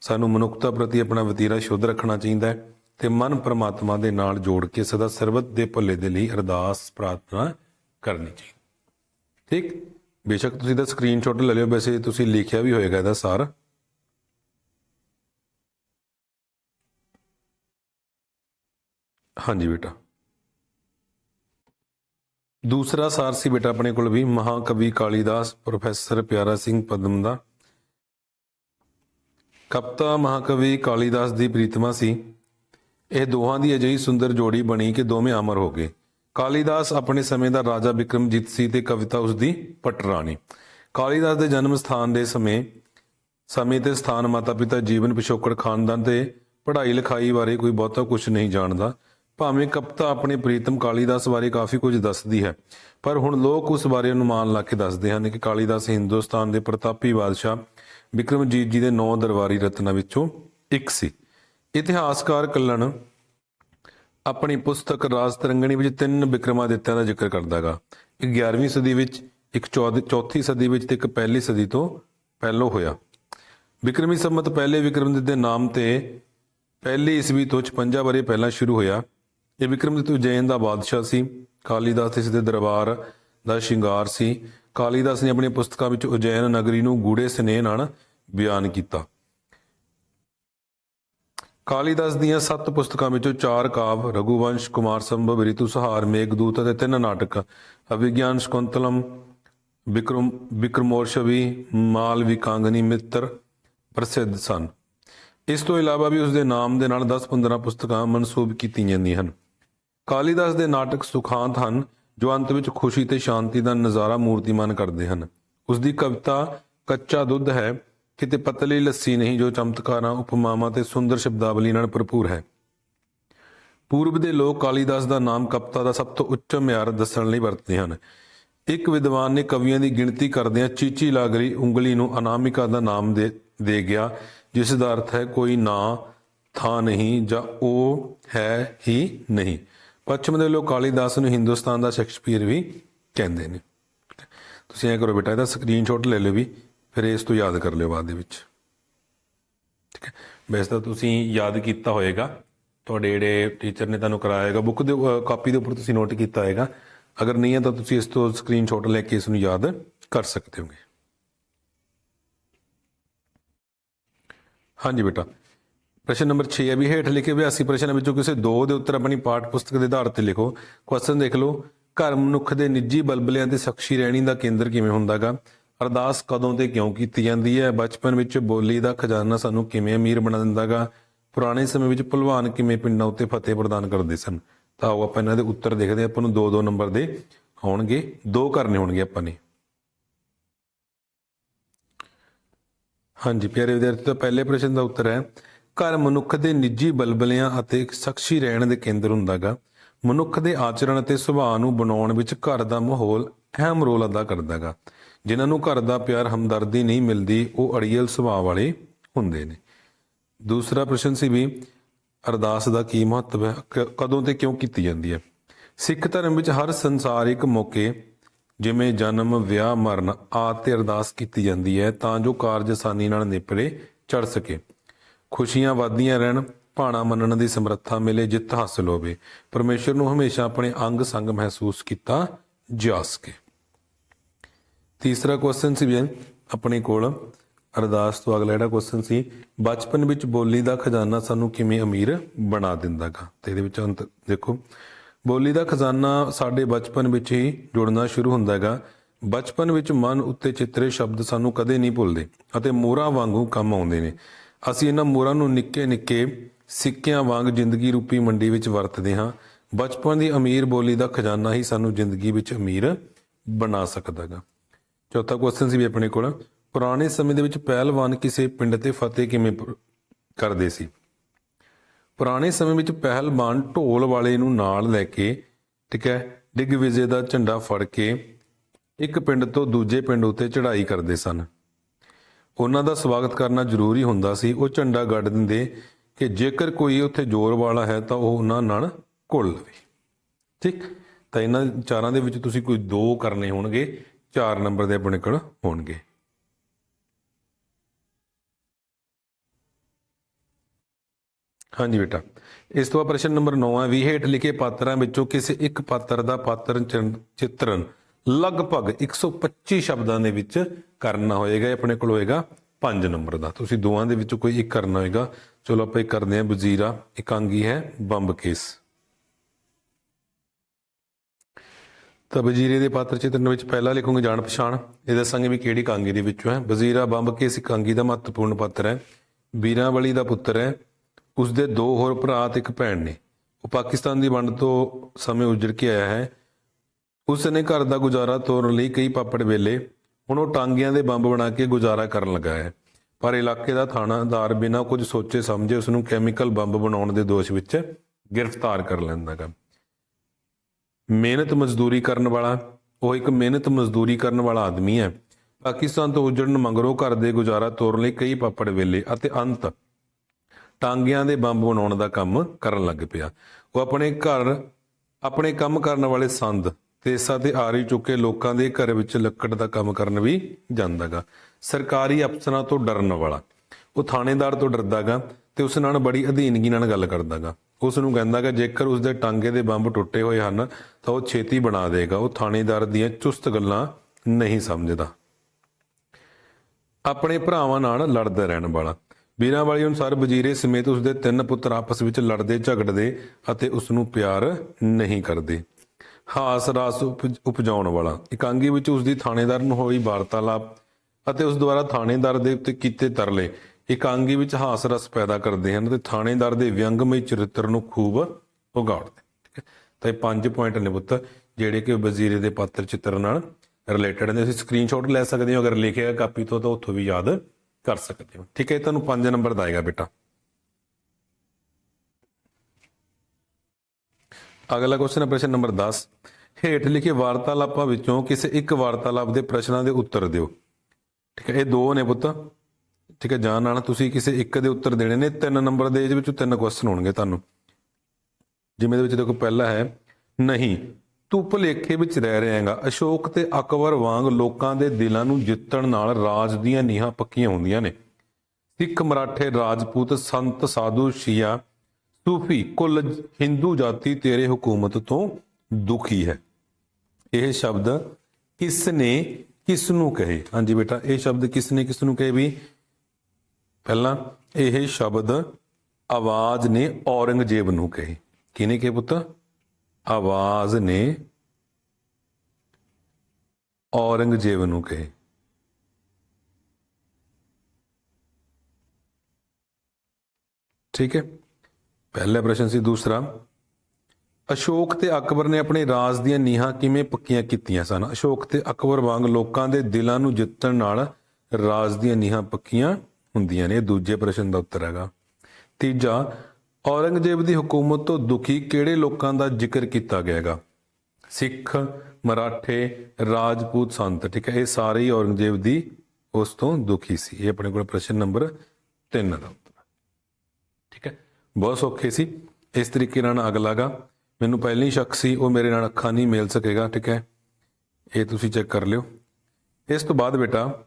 ਸਾਨੂੰ ਮਨੁੱਖਤਾ ਪ੍ਰਤੀ ਆਪਣਾ ਵਤੀਰਾ ਸ਼ੁੱਧ ਰੱਖਣਾ ਚਾਹੀਦਾ ਹੈ ਤੇ ਮਨ ਪ੍ਰਮਾਤਮਾ ਦੇ ਨਾਲ ਜੋੜ ਕੇ ਸਦਾ ਸਰਬਤ ਦੇ ਭਲੇ ਦੇ ਲਈ ਅਰਦਾਸ ਪ੍ਰਾਰਥਨਾ ਕਰਨੀ ਚਾਹੀਦੀ। ਠੀਕ? ਬੇਸ਼ੱਕ ਤੁਸੀਂ ਦਾ ਸਕਰੀਨਸ਼ਾਟ ਲੈ ਲਿਓ, ਵੈਸੇ ਤੁਸੀਂ ਲਿਖਿਆ ਵੀ ਹੋਏਗਾ ਇਹਦਾ ਸਾਰ। ਹਾਂਜੀ ਬੇਟਾ। ਦੂਸਰਾ ਸਾਰ ਸੀ ਬੇਟਾ ਆਪਣੇ ਕੋਲ ਵੀ, ਮਹਾਕਵੀ ਕਾਲੀਦਾਸ ਪ੍ਰੋਫੈਸਰ ਪਿਆਰਾ ਸਿੰਘ ਪਦਮ ਦਾ। ਕਪਤਾ ਮਹਾਕਵੀ ਕਾਲੀਦਾਸ ਦੀ ਪ੍ਰੀਤਮਾ ਸੀ। ਇਹ ਦੋਹਾਂ ਦੀ ਅਜਿਹੀ ਸੁੰਦਰ ਜੋੜੀ ਬਣੀ ਕਿ ਦੋਵੇਂ ਅਮਰ ਹੋ ਗਏ। ਕਾਲੀਦਾਸ ਆਪਣੇ ਸਮੇਂ ਦਾ ਰਾਜਾ ਵਿਕਰਮਜੀਤ ਸੀ ਤੇ ਕਵਿਤਾ ਉਸ ਦੀ ਪਟਰਾਣੀ। ਕਾਲੀਦਾਸ ਦੇ ਜਨਮ ਸਥਾਨ ਦੇ ਸਮੇਂ ਸਮੇਂ ਤੇ ਸਥਾਨ ਮਾਤਾ-ਪਿਤਾ ਜੀਵਨ ਪਿਛੋਕੜ ਖਾਨਦਾਨ ਤੇ ਪੜ੍ਹਾਈ ਲਿਖਾਈ ਬਾਰੇ ਕੋਈ ਬਹੁਤਾ ਕੁਝ ਨਹੀਂ ਜਾਣਦਾ। ਭਾਵੇਂ ਕਪਤਾ ਆਪਣੇ ਪ੍ਰੀਤਮ ਕਾਲੀਦਾਸ ਬਾਰੇ ਕਾਫੀ ਕੁਝ ਦੱਸਦੀ ਹੈ, ਪਰ ਹੁਣ ਲੋਕ ਉਸ ਬਾਰੇ ਅਨੁਮਾਨ ਲਾ ਕੇ ਦੱਸਦੇ ਹਨ ਕਿ ਕਾਲੀਦਾਸ ਹਿੰਦੁਸਤਾਨ ਦੇ ਪ੍ਰਤਾਪੀ ਬਾਦਸ਼ਾਹ ਵਿਕਰਮਜੀਤ ਜੀ ਦੇ ਨੌ ਦਰਬਾਰੀ ਰਤਨਾਂ ਵਿੱਚੋਂ ਇੱਕ ਸੀ। ਇਤਿਹਾਸਕਾਰ ਕੱਲਣ ਆਪਣੀ ਪੁਸਤਕ ਰਾਜ ਤਰੰਗਣੀ ਵਿੱਚ ਤਿੰਨ ਵਿਕਰਮਾਦਿੱਤਿਆਂ ਦਾ ਜ਼ਿਕਰ ਕਰਦਾਗਾ। ਇੱਕ 11ਵੀਂ ਸਦੀ ਵਿੱਚ ਇੱਕ 14 ਚੌਥੀ ਸਦੀ ਵਿੱਚ ਤੇ ਇੱਕ ਪਹਿਲੀ ਸਦੀ ਤੋਂ ਪਹਿਲੋਂ ਹੋਇਆ। ਵਿਕਰਮੀ ਸੰਮਤ ਪਹਿਲੇ ਵਿਕਰਮਦਿੱਤ ਦੇ ਨਾਮ ਤੇ ਪਹਿਲੀ ਈਸਵੀ ਤੋਂ 56 ਬਰੇ ਪਹਿਲਾਂ ਸ਼ੁਰੂ ਹੋਇਆ। ਇਹ ਵਿਕਰਮਜੀਤ ਉਜੈਨ ਦਾ ਬਾਦਸ਼ਾਹ ਸੀ, ਕਾਲੀਦਾਸ ਇਸ ਦੇ ਦਰਬਾਰ ਦਾ ਸ਼ਿੰਗਾਰ ਸੀ। ਕਾਲੀਦਾਸ ਨੇ ਆਪਣੀਆਂ ਪੁਸਤਕਾਂ ਵਿੱਚ ਉਜੈਨ ਨਗਰੀ ਨੂੰ ਗੂੜੇ ਸਨੇਹ ਨਾਲ ਬਿਆਨ ਕੀਤਾ। ਕਾਲੀਦਾਸ ਦੀਆਂ ਸੱਤ ਪੁਸਤਕਾਂ ਵਿੱਚੋਂ ਚਾਰ ਕਾਵ, ਰਘੁਵੰਸ਼, ਕੁਮਾਰ ਸੰਭਵ ਰਿਤੂ ਸਹਾਰ, ਮੇਘਦੂਤ ਅਤੇ ਤਿੰਨ ਨਾਟਕ, ਅਭਿਗਿਆਨ, ਸ਼ਕੁੰਤਲਮ ਵਿਕਰਮ ਵਿਕਰਮੋਰਸ਼ਵੀ ਮਾਲ ਵਿਕਾਂਗਨੀ ਮਿੱਤਰ ਪ੍ਰਸਿੱਧ ਸਨ। ਇਸ ਤੋਂ ਇਲਾਵਾ ਵੀ ਉਸ ਦੇ ਨਾਮ ਦੇ ਨਾਲ 10-15 ਪੁਸਤਕਾਂ ਮਨਸੂਬ ਕੀਤੀਆਂ ਜਾਂਦੀਆਂ ਹਨ। ਕਾਲੀਦਾਸ ਦੇ ਨਾਟਕ ਸੁਖਾਂਤ ਹਨ, ਜੋ ਅੰਤ ਵਿੱਚ ਖੁਸ਼ੀ ਤੇ ਸ਼ਾਂਤੀ ਦਾ ਨਜ਼ਾਰਾ ਮੂਰਤੀਮਾਨ ਕਰਦੇ ਹਨ। ਉਸ ਦੀ ਕਵਿਤਾ ਕੱਚਾ ਦੁੱਧ ਹੈ, ਕਿਤੇ ਪਤਲੀ ਲੱਸੀ ਨਹੀਂ ਜੋ ਚਮਤਕਾਰਾਂ, ਉਪਮਾਵਾਂ ਤੇ ਸੁੰਦਰ ਸ਼ਬਦਾਵਲੀ ਨਾਲ ਭਰਪੂਰ ਹੈ। ਪੂਰਬ ਦੇ ਲੋਕ ਕਾਲੀਦਾਸ ਦਾ ਨਾਮ ਕਵਿਤਾ ਦਾ ਸਭ ਤੋਂ ਉੱਚ ਮਿਆਰ ਦੱਸਣ ਲਈ ਵਰਤਦੇ ਹਨ। ਇੱਕ ਵਿਦਵਾਨ ਨੇ ਕਵੀਆਂ ਦੀ ਗਿਣਤੀ ਕਰਦਿਆਂ ਚੀਚੀ ਲਾਗਰੀ ਉਂਗਲੀ ਨੂੰ ਅਨਾਮਿਕਾ ਦਾ ਨਾਮ ਦੇ ਦੇ ਗਿਆ, ਜਿਸ ਦਾ ਅਰਥ ਹੈ ਕੋਈ ਨਾਂ, ਥਾਂ ਨਹੀਂ ਜਾਂ ਉਹ ਹੈ ਹੀ ਨਹੀਂ। ਪੱਛਮ ਦੇ ਲੋਕ ਕਾਲੀਦਾਸ ਨੂੰ ਹਿੰਦੁਸਤਾਨ ਦਾ ਸ਼ੇਕਸਪੀਅਰ ਵੀ ਕਹਿੰਦੇ ਨੇ। ਤੁਸੀਂ ਐ ਕਰੋ ਬੇਟਾ, ਇਹਦਾ ਸਕਰੀਨਸ਼ਾਟ ਲੈ ਲਿਓ ਵੀ, ਫਿਰ ਇਸ ਤੋਂ ਯਾਦ ਕਰ ਲਿਓ ਬਾਅਦ ਦੇ ਵਿੱਚ। ਠੀਕ ਹੈ? ਵੈਸੇ ਤਾਂ ਤੁਸੀਂ ਯਾਦ ਕੀਤਾ ਹੋਏਗਾ, ਤੁਹਾਡੇ ਜਿਹੜੇ ਟੀਚਰ ਨੇ ਤੁਹਾਨੂੰ ਕਰਾਇਆ ਹੋਏਗਾ ਬੁੱਕ ਦੇ ਕਾਪੀ ਦੇ ਉੱਪਰ ਤੁਸੀਂ ਨੋਟ ਕੀਤਾ ਹੋਏਗਾ। ਅਗਰ ਨਹੀਂ ਹੈ ਤਾਂ ਤੁਸੀਂ ਇਸ ਤੋਂ ਸਕਰੀਨਸ਼ਾਟ ਲੈ ਕੇ ਇਸ ਨੂੰ ਯਾਦ ਕਰ ਸਕਦੇ ਹੋਗੇ। ਹਾਂਜੀ ਬੇਟਾ ਪ੍ਰਸ਼ਨ ਨੰਬਰ 6 ਹੈ ਵੀ ਹੇਠ ਲਿਖੇ 82 ਪ੍ਰਸ਼ਨਾਂ ਵਿੱਚੋਂ ਕਿਸੇ ਦੋ ਦੇ ਉੱਤਰ ਆਪਣੀ ਪਾਠ ਪੁਸਤਕ ਦੇ ਆਧਾਰ ਤੇ ਲਿਖੋ। ਕੁਐਸਚਨ ਦੇਖ ਲਓ। ਘਰ ਮਨੁੱਖ ਦੇ ਨਿੱਜੀ ਬਲਬਲਿਆਂ ਤੇ ਸ਼ਖਸੀ ਰਹਿਣੀ ਦਾ ਕੇਂਦਰ ਕਿਵੇਂ ਹੁੰਦਾਗਾ? ਅਰਦਾਸ ਕਦੋਂ ਤੇ ਕਿਉਂ ਕੀਤੀ ਜਾਂਦੀ ਹੈ? ਬਚਪਨ ਵਿੱਚ ਬੋਲੀ ਦਾ ਖਜ਼ਾਨਾ ਸਾਨੂੰ ਕਿਵੇਂ ਅਮੀਰ ਬਣਾ ਦਿੰਦਾਗਾ? ਪੁਰਾਣੇ ਸਮੇਂ ਵਿੱਚ ਭਲਵਾਨ ਕਿਵੇਂ ਪਿੰਡਾਂ ਉੱਤੇ ਫਤਿਹ ਪ੍ਰਦਾਨ ਕਰਦੇ ਸਨ? ਤਾਂ ਆਓ ਆਪਾਂ ਇਹਨਾਂ ਦੇ ਉੱਤਰ ਦੇਖਦੇ ਹਾਂ। ਆਪਾਂ ਨੂੰ ਦੋ ਦੋ ਨੰਬਰ ਦੇ ਹੋਣਗੇ ਦੋ ਕਰਨੇ ਹੋਣਗੇ ਆਪਾਂ ਨੇ। ਹਾਂਜੀ, ਪਿਆਰੇ ਵਿਦਿਆਰਥੀ, ਤਾਂ ਪਹਿਲੇ ਪ੍ਰਸ਼ਨ ਦਾ ਉੱਤਰ ਹੈ। ਘਰ ਮਨੁੱਖ ਦੇ ਨਿੱਜੀ ਬਲਬਲਿਆਂ ਅਤੇ ਸ਼ਖਸੀ ਰਹਿਣ ਦੇ ਕੇਂਦਰ ਹੁੰਦਾਗਾ। ਮਨੁੱਖ ਦੇ ਆਚਰਣ ਅਤੇ ਸੁਭਾਅ ਨੂੰ ਬਣਾਉਣ ਵਿੱਚ ਘਰ ਦਾ ਮਾਹੌਲ ਅਹਿਮ ਰੋਲ ਅਦਾ ਕਰਦਾਗਾ। ਜਿਨ੍ਹਾਂ ਨੂੰ ਘਰ ਦਾ ਪਿਆਰ ਹਮਦਰਦੀ ਨਹੀਂ ਮਿਲਦੀ, ਉਹ ਅੜੀਅਲ ਸੁਭਾਅ ਵਾਲੇ ਹੁੰਦੇ ਨੇ। ਦੂਸਰਾ ਪ੍ਰਸ਼ਨ ਸੀ ਵੀ ਅਰਦਾਸ ਦਾ ਕੀ ਮਹੱਤਵ ਹੈ? ਕਦੋਂ ਤੇ ਕਿਉਂ ਕੀਤੀ ਜਾਂਦੀ ਹੈ? ਸਿੱਖ ਧਰਮ ਵਿੱਚ ਹਰ ਸੰਸਾਰਿਕ ਮੌਕੇ, ਜਿਵੇਂ ਜਨਮ, ਵਿਆਹ, ਮਰਨ, ਆਦਿ ਤੇ ਅਰਦਾਸ ਕੀਤੀ ਜਾਂਦੀ ਹੈ ਤਾਂ ਜੋ ਕਾਰਜ ਆਸਾਨੀ ਨਾਲ ਨਿਪਰੇ ਚੜ ਸਕੇ। ਖੁਸ਼ੀਆਂ ਵਧਦੀਆਂ ਰਹਿਣ, ਭਾਣਾ ਮੰਨਣ ਦੀ ਸਮਰੱਥਾ ਮਿਲੇ, ਜਿੱਤ ਹਾਸਲ ਹੋਵੇ। ਪਰਮੇਸ਼ਰ ਨੂੰ ਹਮੇਸ਼ਾ ਆਪਣੇ ਅੰਗ ਸੰਗ ਮਹਿਸੂਸ ਕੀਤਾ ਜਾ ਸਕੇ। ਤੀਸਰਾ ਕੁਐਸਚਨ ਸੀ ਵੀ ਆਪਣੇ ਕੋਲ। ਅਰਦਾਸ ਤੋਂ ਅਗਲਾ ਜਿਹੜਾ ਕੁਐਸਚਨ ਸੀ, ਬਚਪਨ ਵਿੱਚ ਬੋਲੀ ਦਾ ਖਜ਼ਾਨਾ ਸਾਨੂੰ ਕਿਵੇਂ ਅਮੀਰ ਬਣਾ ਦਿੰਦਾਗਾ? ਤੇ ਇਹਦੇ ਵਿੱਚ ਅੰਤ ਦੇਖੋ। ਬੋਲੀ ਦਾ ਖਜ਼ਾਨਾ ਸਾਡੇ ਬਚਪਨ ਵਿੱਚ ਹੀ ਜੁੜਨਾ ਸ਼ੁਰੂ ਹੁੰਦਾ ਹੈਗਾ ਬਚਪਨ ਵਿੱਚ ਮਨ ਉੱਤੇ ਚਿੱਤਰੇ ਸ਼ਬਦ ਸਾਨੂੰ ਕਦੇ ਨਹੀਂ ਭੁੱਲਦੇ, ਅਤੇ ਮੋਹਰਾਂ ਵਾਂਗੂ ਕੰਮ ਆਉਂਦੇ ਨੇ। ਅਸੀਂ ਇਹਨਾਂ ਮੋਹਰਾਂ ਨੂੰ ਨਿੱਕੇ ਨਿੱਕੇ ਸਿੱਕਿਆਂ ਵਾਂਗ ਜ਼ਿੰਦਗੀ ਰੂਪੀ ਮੰਡੀ ਵਿੱਚ ਵਰਤਦੇ ਹਾਂ। ਬਚਪਨ ਦੀ ਅਮੀਰ ਬੋਲੀ ਦਾ ਖਜ਼ਾਨਾ ਹੀ ਸਾਨੂੰ ਜ਼ਿੰਦਗੀ ਵਿੱਚ ਅਮੀਰ ਬਣਾ ਸਕਦਾ ਹੈਗਾ। ਚੌਥਾ ਕੁਐਸਚਨ ਸੀ ਵੀ ਆਪਣੇ ਕੋਲ, ਪੁਰਾਣੇ ਸਮੇਂ ਦੇ ਵਿੱਚ ਪਹਿਲਵਾਨ ਕਿਸੇ ਪਿੰਡ ਤੇ ਫਤਿਹ ਕਿਵੇਂ ਕਰਦੇ ਸੀ? ਪੁਰਾਣੇ ਸਮੇਂ ਵਿੱਚ ਪਹਿਲਵਾਨ ਢੋਲ ਵਾਲੇ ਨੂੰ ਨਾਲ ਲੈ ਕੇ, ਠੀਕ ਹੈ, ਡਿੱਗ ਵਿਜੇ ਦਾ ਝੰਡਾ ਫੜ ਕੇ ਇੱਕ ਪਿੰਡ ਤੋਂ ਦੂਜੇ ਪਿੰਡ ਉੱਤੇ ਚੜ੍ਹਾਈ ਕਰਦੇ ਸਨ। ਉਹਨਾਂ ਦਾ ਸਵਾਗਤ ਕਰਨਾ ਜ਼ਰੂਰੀ ਹੁੰਦਾ ਸੀ। ਉਹ ਝੰਡਾ ਗੱਡ ਦਿੰਦੇ ਕਿ ਜੇਕਰ ਕੋਈ ਉੱਥੇ ਜ਼ੋਰ ਵਾਲਾ ਹੈ ਤਾਂ ਉਹ ਉਹਨਾਂ ਨਾਲ ਘੁਲ ਲਵੇ। ਠੀਕ? ਤਾਂ ਇਹਨਾਂ ਚਾਰਾਂ ਦੇ ਵਿੱਚ ਤੁਸੀਂ ਕੋਈ ਦੋ ਕਰਨੇ ਹੋਣਗੇ, ਚਾਰ ਨੰਬਰ ਦੇ ਆਪਣੇ ਕੋਲ ਹੋਣਗੇ। ਹਾਂਜੀ ਬੇਟਾ। ਇਸ ਤੋਂ ਬਾਅਦ ਪ੍ਰਸ਼ਨ ਨੰਬਰ 9 ਹੈ, ਵੀ ਹੇਠ ਲਿਖੇ ਪਾਤਰਾਂ ਵਿੱਚੋਂ ਕਿਸੇ ਇੱਕ ਪਾਤਰ ਦਾ ਪਾਤਰ ਚਿਣ- ਚਿੱਤਰਨ ਲਗਭਗ 125 ਸ਼ਬਦਾਂ ਦੇ ਵਿੱਚ ਕਰਨਾ ਹੋਏਗਾ, ਇਹ ਆਪਣੇ ਕੋਲ ਹੋਏਗਾ 5 ਨੰਬਰ ਦਾ। ਤੁਸੀਂ ਦੋਵਾਂ ਦੇ ਵਿੱਚੋਂ ਕੋਈ ਇੱਕ ਕਰਨਾ ਹੋਏਗਾ। ਚਲੋ ਆਪਾਂ ਇਹ ਕਰਦੇ ਹਾਂ, ਵਜ਼ੀਰਾ, ਇਕਾਂਗੀ ਹੈ, ਬੰਬ ਕੇਸ। ਤਾਂ ਵਜ਼ੀਰੇ ਦੇ ਪਾਤਰ ਚਿੱਤਰਨ ਵਿੱਚ ਪਹਿਲਾ ਲਿਖੋਗੇ ਜਾਣ ਪਛਾਣ। ਇਹ ਦੱਸਾਂਗੇ ਵੀ ਕਿਹੜੀ ਕਾਂਗੀ ਦੇ ਵਿੱਚੋਂ ਹੈ? ਵਜ਼ੀਰਾ, ਬੰਬ ਕੇਸ, ਇਕਾਂਗੀ ਦਾ ਮਹੱਤਵਪੂਰਨ ਪਾਤਰ ਹੈ। ਬੀਰਾਂਵਲੀ ਦਾ ਪੁੱਤਰ ਹੈ। ਉਸ ਦੇ ਦੋ ਹੋਰ ਭਰਾ ਤੇ ਇੱਕ ਭੈਣ ਨੇ। ਉਹ ਪਾਕਿਸਤਾਨ ਦੀ ਵੰਡ ਤੋਂ ਸਮੇਂ ਉਜੜ ਕੇ ਆਇਆ ਹੈ। ਉਸ ਨੇ ਘਰ ਦਾ ਗੁਜ਼ਾਰਾ ਤੋਰਨ ਲਈ ਕਈ ਪਾਪੜ ਵੇਲੇ। ਹੁਣ ਉਹ ਟਾਂਗਿਆਂ ਦੇ ਬੰਬ ਬਣਾ ਕੇ ਗੁਜ਼ਾਰਾ ਕਰਨ ਲੱਗਾ ਹੈ। ਪਰ ਇਲਾਕੇ ਦਾ ਥਾਣਾਦਾਰ ਬਿਨਾਂ ਕੁਝ ਸੋਚੇ ਸਮਝੇ ਉਸ ਨੂੰ ਕੈਮੀਕਲ ਬੰਬ ਬਣਾਉਣ ਦੇ ਦੋਸ਼ ਵਿੱਚ ਗ੍ਰਿਫਤਾਰ ਕਰ ਲੈਂਦਾ ਹੈ ਮਿਹਨਤ ਮਜ਼ਦੂਰੀ ਕਰਨ ਵਾਲਾ, ਉਹ ਇੱਕ ਮਿਹਨਤ ਮਜ਼ਦੂਰੀ ਕਰਨ ਵਾਲਾ ਆਦਮੀ ਹੈ। ਪਾਕਿਸਤਾਨ ਤੋਂ ਉਜੜਨ ਮਗਰੋਂ ਘਰ ਦੇ ਗੁਜ਼ਾਰਾ ਤੋਰਨ ਲਈ ਕਈ ਪਾਪੜ ਵੇਲੇ ਅਤੇ ਅੰਤ ਟਾਂਗਿਆਂ ਦੇ ਬੰਬ ਬਣਾਉਣ ਦਾ ਕੰਮ ਕਰਨ ਲੱਗ ਪਿਆ। ਉਹ ਆਪਣੇ ਘਰ, ਆਪਣੇ ਕੰਮ ਕਰਨ ਵਾਲੇ ਸੰਦ ਤੇਸਾ ਤੇ ਆਰੀ ਚੁੱਕੇ ਲੋਕਾਂ ਦੇ ਘਰ ਵਿੱਚ ਲੱਕੜ ਦਾ ਕੰਮ ਕਰਨ ਵੀ ਜਾਂਦਾਗਾ। ਸਰਕਾਰੀ ਅਫਸਰਾਂ ਤੋਂ ਡਰਨ ਵਾਲਾ। ਉਹ ਥਾਣੇਦਾਰ ਤੋਂ ਡਰਦਾਗਾ ਤੇ ਉਸ ਨਾਲ ਬੜੀ ਅਧੀਨਗੀ ਨਾਲ ਗੱਲ ਕਰਦਾਗਾ। ਉਸ ਨੂੰ ਕਹਿੰਦਾਗਾ, ਜੇਕਰ ਉਸ ਦੇ ਟਾਂਗੇ ਦੇ ਬੰਬ ਟੁੱਟੇ ਹੋਏ ਹਨ, ਤਾਂ ਉਹ ਛੇਤੀ ਬਣਾ ਦੇਗਾ। ਉਹ ਥਾਣੇਦਾਰ ਦੀਆਂ ਚੁਸਤ ਗੱਲਾਂ ਨਹੀਂ ਸਮਝਦਾ। ਆਪਣੇ ਭਰਾਵਾਂ ਨਾਲ ਲੜਦਾ ਰਹਿਣ ਵਾਲਾ। ਵੀਰਾਂ ਵਾਲੀ ਅਨੁਸਾਰ ਵਜ਼ੀਰੇ ਸਮੇਤ ਉਸ ਦੇ ਤਿੰਨ ਪੁੱਤਰ ਆਪਸ ਵਿੱਚ ਲੜਦੇ, ਝਗੜਦੇ ਅਤੇ ਉਸ ਨੂੰ ਪਿਆਰ ਨਹੀਂ ਕਰਦੇ। ਹਾਸ ਰਸ ਉਪ- ਉਪਜਾਉਣ ਵਾਲਾ। ਇਕਾਂਗੀ ਵਿੱਚ ਉਸ ਦੀ ਥਾਣੇਦਾਰ ਨੂੰ ਹੋਈ ਵਾਰਤਾਲਾਪ ਅਤੇ ਉਸ ਦੁਆਰਾ ਥਾਣੇਦਾਰ ਦੇ ਉੱਤੇ ਕੀਤੇ ਤਰਲੇ ਇਕਾਂਗੀ ਵਿੱਚ ਹਾਸ ਰਸ ਪੈਦਾ ਕਰਦੇ ਹਨ ਤੇ ਥਾਣੇਦਾਰ ਦੇ ਵਿਅੰਗਮਈ ਚਰਿੱਤਰ ਨੂੰ ਖੂਬ ਉਗਾੜਦੇ ਠੀਕ ਹੈ? ਤਾਂ ਇਹ ਪੰਜ ਪੁਆਇੰਟ ਨੇ ਪੁੱਤ, ਜਿਹੜੇ ਕਿ ਵਜ਼ੀਰੇ ਦੇ ਪਾਤਰ ਚਿੱਤਰ ਨਾਲ ਰਿਲੇਟਡ ਨੇ। ਤੁਸੀਂ ਸਕਰੀਨਸ਼ਾਟ ਲੈ ਸਕਦੇ ਹੋ, ਅਗਰ ਲਿਖਿਆ ਕਾਪੀ ਤੋਂ, ਤਾਂ ਉੱਥੋਂ ਵੀ ਯਾਦ ਕਰ ਸਕਦੇ ਹੋ। ਠੀਕ ਹੈ, ਇਹ ਤੁਹਾਨੂੰ 5 ਨੰਬਰ ਦਾ ਆਏਗਾ ਬੇਟਾ। ਅਗਲਾ ਕੁਐਸਚਨ ਹੈ ਪ੍ਰਸ਼ਨ ਨੰਬਰ 10 ਹੇਠ ਲਿਖੇ ਵਾਰਤਾਲਾਪਾਂ ਵਿੱਚੋਂ ਕਿਸੇ ਇੱਕ ਵਾਰਤਾਲਾਪ ਦੇ ਪ੍ਰਸ਼ਨਾਂ ਦੇ ਉੱਤਰ ਦਿਓ। ਠੀਕ ਹੈ, ਇਹ ਦੋ ਨੇ ਪੁੱਤ। ਠੀਕ ਹੈ, ਜਾਣ ਨਾਲ ਤੁਸੀਂ ਕਿਸੇ ਇੱਕ ਦੇ ਉੱਤਰ ਦੇਣੇ ਨੇ। ਤਿੰਨ ਨੰਬਰ ਦੇ ਇਹਦੇ ਵਿੱਚੋਂ ਤਿੰਨ ਕੁਐਸਚਨ ਹੋਣਗੇ ਤੁਹਾਨੂੰ। ਜਿਵੇਂ ਦੇ ਵਿੱਚ ਦੇਖੋ, ਪਹਿਲਾ ਹੈ, ਨਹੀਂ, ਤੂੰ ਭੁਲੇਖੇ ਵਿੱਚ ਰਹਿ ਰਿਹਾ ਅਸ਼ੋਕ ਤੇ ਅਕਬਰ ਵਾਂਗ ਲੋਕਾਂ ਦੇ ਦਿਲਾਂ ਨੂੰ ਜਿੱਤਣ ਨਾਲ ਰਾਜ ਦੀਆਂ ਨੀਹਾਂ ਪੱਕੀਆਂ ਹੁੰਦੀਆਂ ਨੇ। ਸਿੱਖ ਮਰਾਠੇ ਰਾਜਪੂਤ ਸੰਤ, ਸਾਧੂ, ਸ਼ੀਆ ਸੂਫੀ ਕੁੱਲ ਹਿੰਦੂ ਜਾਤੀ ਤੇਰੇ ਹਕੂਮਤ ਤੋਂ ਦੁਖੀ ਹੈ। ਇਹ ਸ਼ਬਦ ਕਿਸ ਨੇ ਕਿਸ ਨੂੰ ਕਹੇ? ਹਾਂਜੀ ਬੇਟਾ, ਇਹ ਸ਼ਬਦ ਕਿਸ ਨੇ ਕਿਸ ਨੂੰ ਕਹੇ ਵੀ? ਪਹਿਲਾਂ ਇਹ ਸ਼ਬਦ ਆਵਾਜ਼ ਨੇ ਔਰੰਗਜ਼ੇਬ ਨੂੰ ਕਹੇ। ਕਿਹਨੇ ਕਹੇ ਪੁੱਤ? ਆਵਾਜ਼ ਨੇ ਔਰੰਗਜ਼ੇਬ ਨੂੰ ਕਹੇ। ਠੀਕ ਹੈ? ਪਹਿਲਾ ਪ੍ਰਸ਼ਨ ਸੀ, ਦੂਸਰਾ, ਅਸ਼ੋਕ ਤੇ ਅਕਬਰ ਨੇ ਆਪਣੇ ਰਾਜ ਦੀਆਂ ਨੀਹਾਂ ਕਿਵੇਂ ਪੱਕੀਆਂ ਕੀਤੀਆਂ ਸਨ? ਅਸ਼ੋਕ ਤੇ ਅਕਬਰ ਵਾਂਗ ਲੋਕਾਂ ਦੇ ਦਿਲਾਂ ਨੂੰ ਜਿੱਤਣ ਨਾਲ ਰਾਜ ਦੀਆਂ ਨੀਹਾਂ ਪੱਕੀਆਂ ਹੁੰਦੀਆਂ ਨੇ। ਇਹ ਦੂਜੇ ਪ੍ਰਸ਼ਨ ਦਾ ਉੱਤਰ ਹੈਗਾ। ਤੀਜਾ, ਔਰੰਗਜ਼ੇਬ ਦੀ ਹਕੂਮਤ ਤੋਂ ਦੁਖੀ ਕਿਹੜੇ ਲੋਕਾਂ ਦਾ ਜ਼ਿਕਰ ਕੀਤਾ ਗਿਆ ਹੈਗਾ? ਸਿੱਖ, ਮਰਾਠੇ, ਰਾਜਪੂਤ ਸੰਤ, ਠੀਕ ਹੈ, ਇਹ ਸਾਰੇ ਹੀ ਔਰੰਗਜ਼ੇਬ ਦੀ ਉਸ ਤੋਂ ਦੁਖੀ ਸੀ। ਇਹ ਆਪਣੇ ਕੋਲ ਪ੍ਰਸ਼ਨ ਨੰਬਰ 3 ਦਾ। ਬਹੁਤ ਸੌਖੇ ਸੀ। ਇਸ ਤਰੀਕੇ ਨਾਲ ਅਗਲਾਗਾ ਮੈਨੂੰ ਪਹਿਲਾਂ ਹੀ ਸ਼ੱਕ ਸੀ, ਉਹ ਮੇਰੇ ਨਾਲ ਅੱਖਾਂ ਨਹੀਂ ਮੇਲ ਸਕੇਗਾ, ਠੀਕ ਹੈ? ਇਹ ਤੁਸੀਂ ਚੈੱਕ ਕਰ ਲਿਓ। ਇਸ ਤੋਂ ਬਾਅਦ ਬੇਟਾ,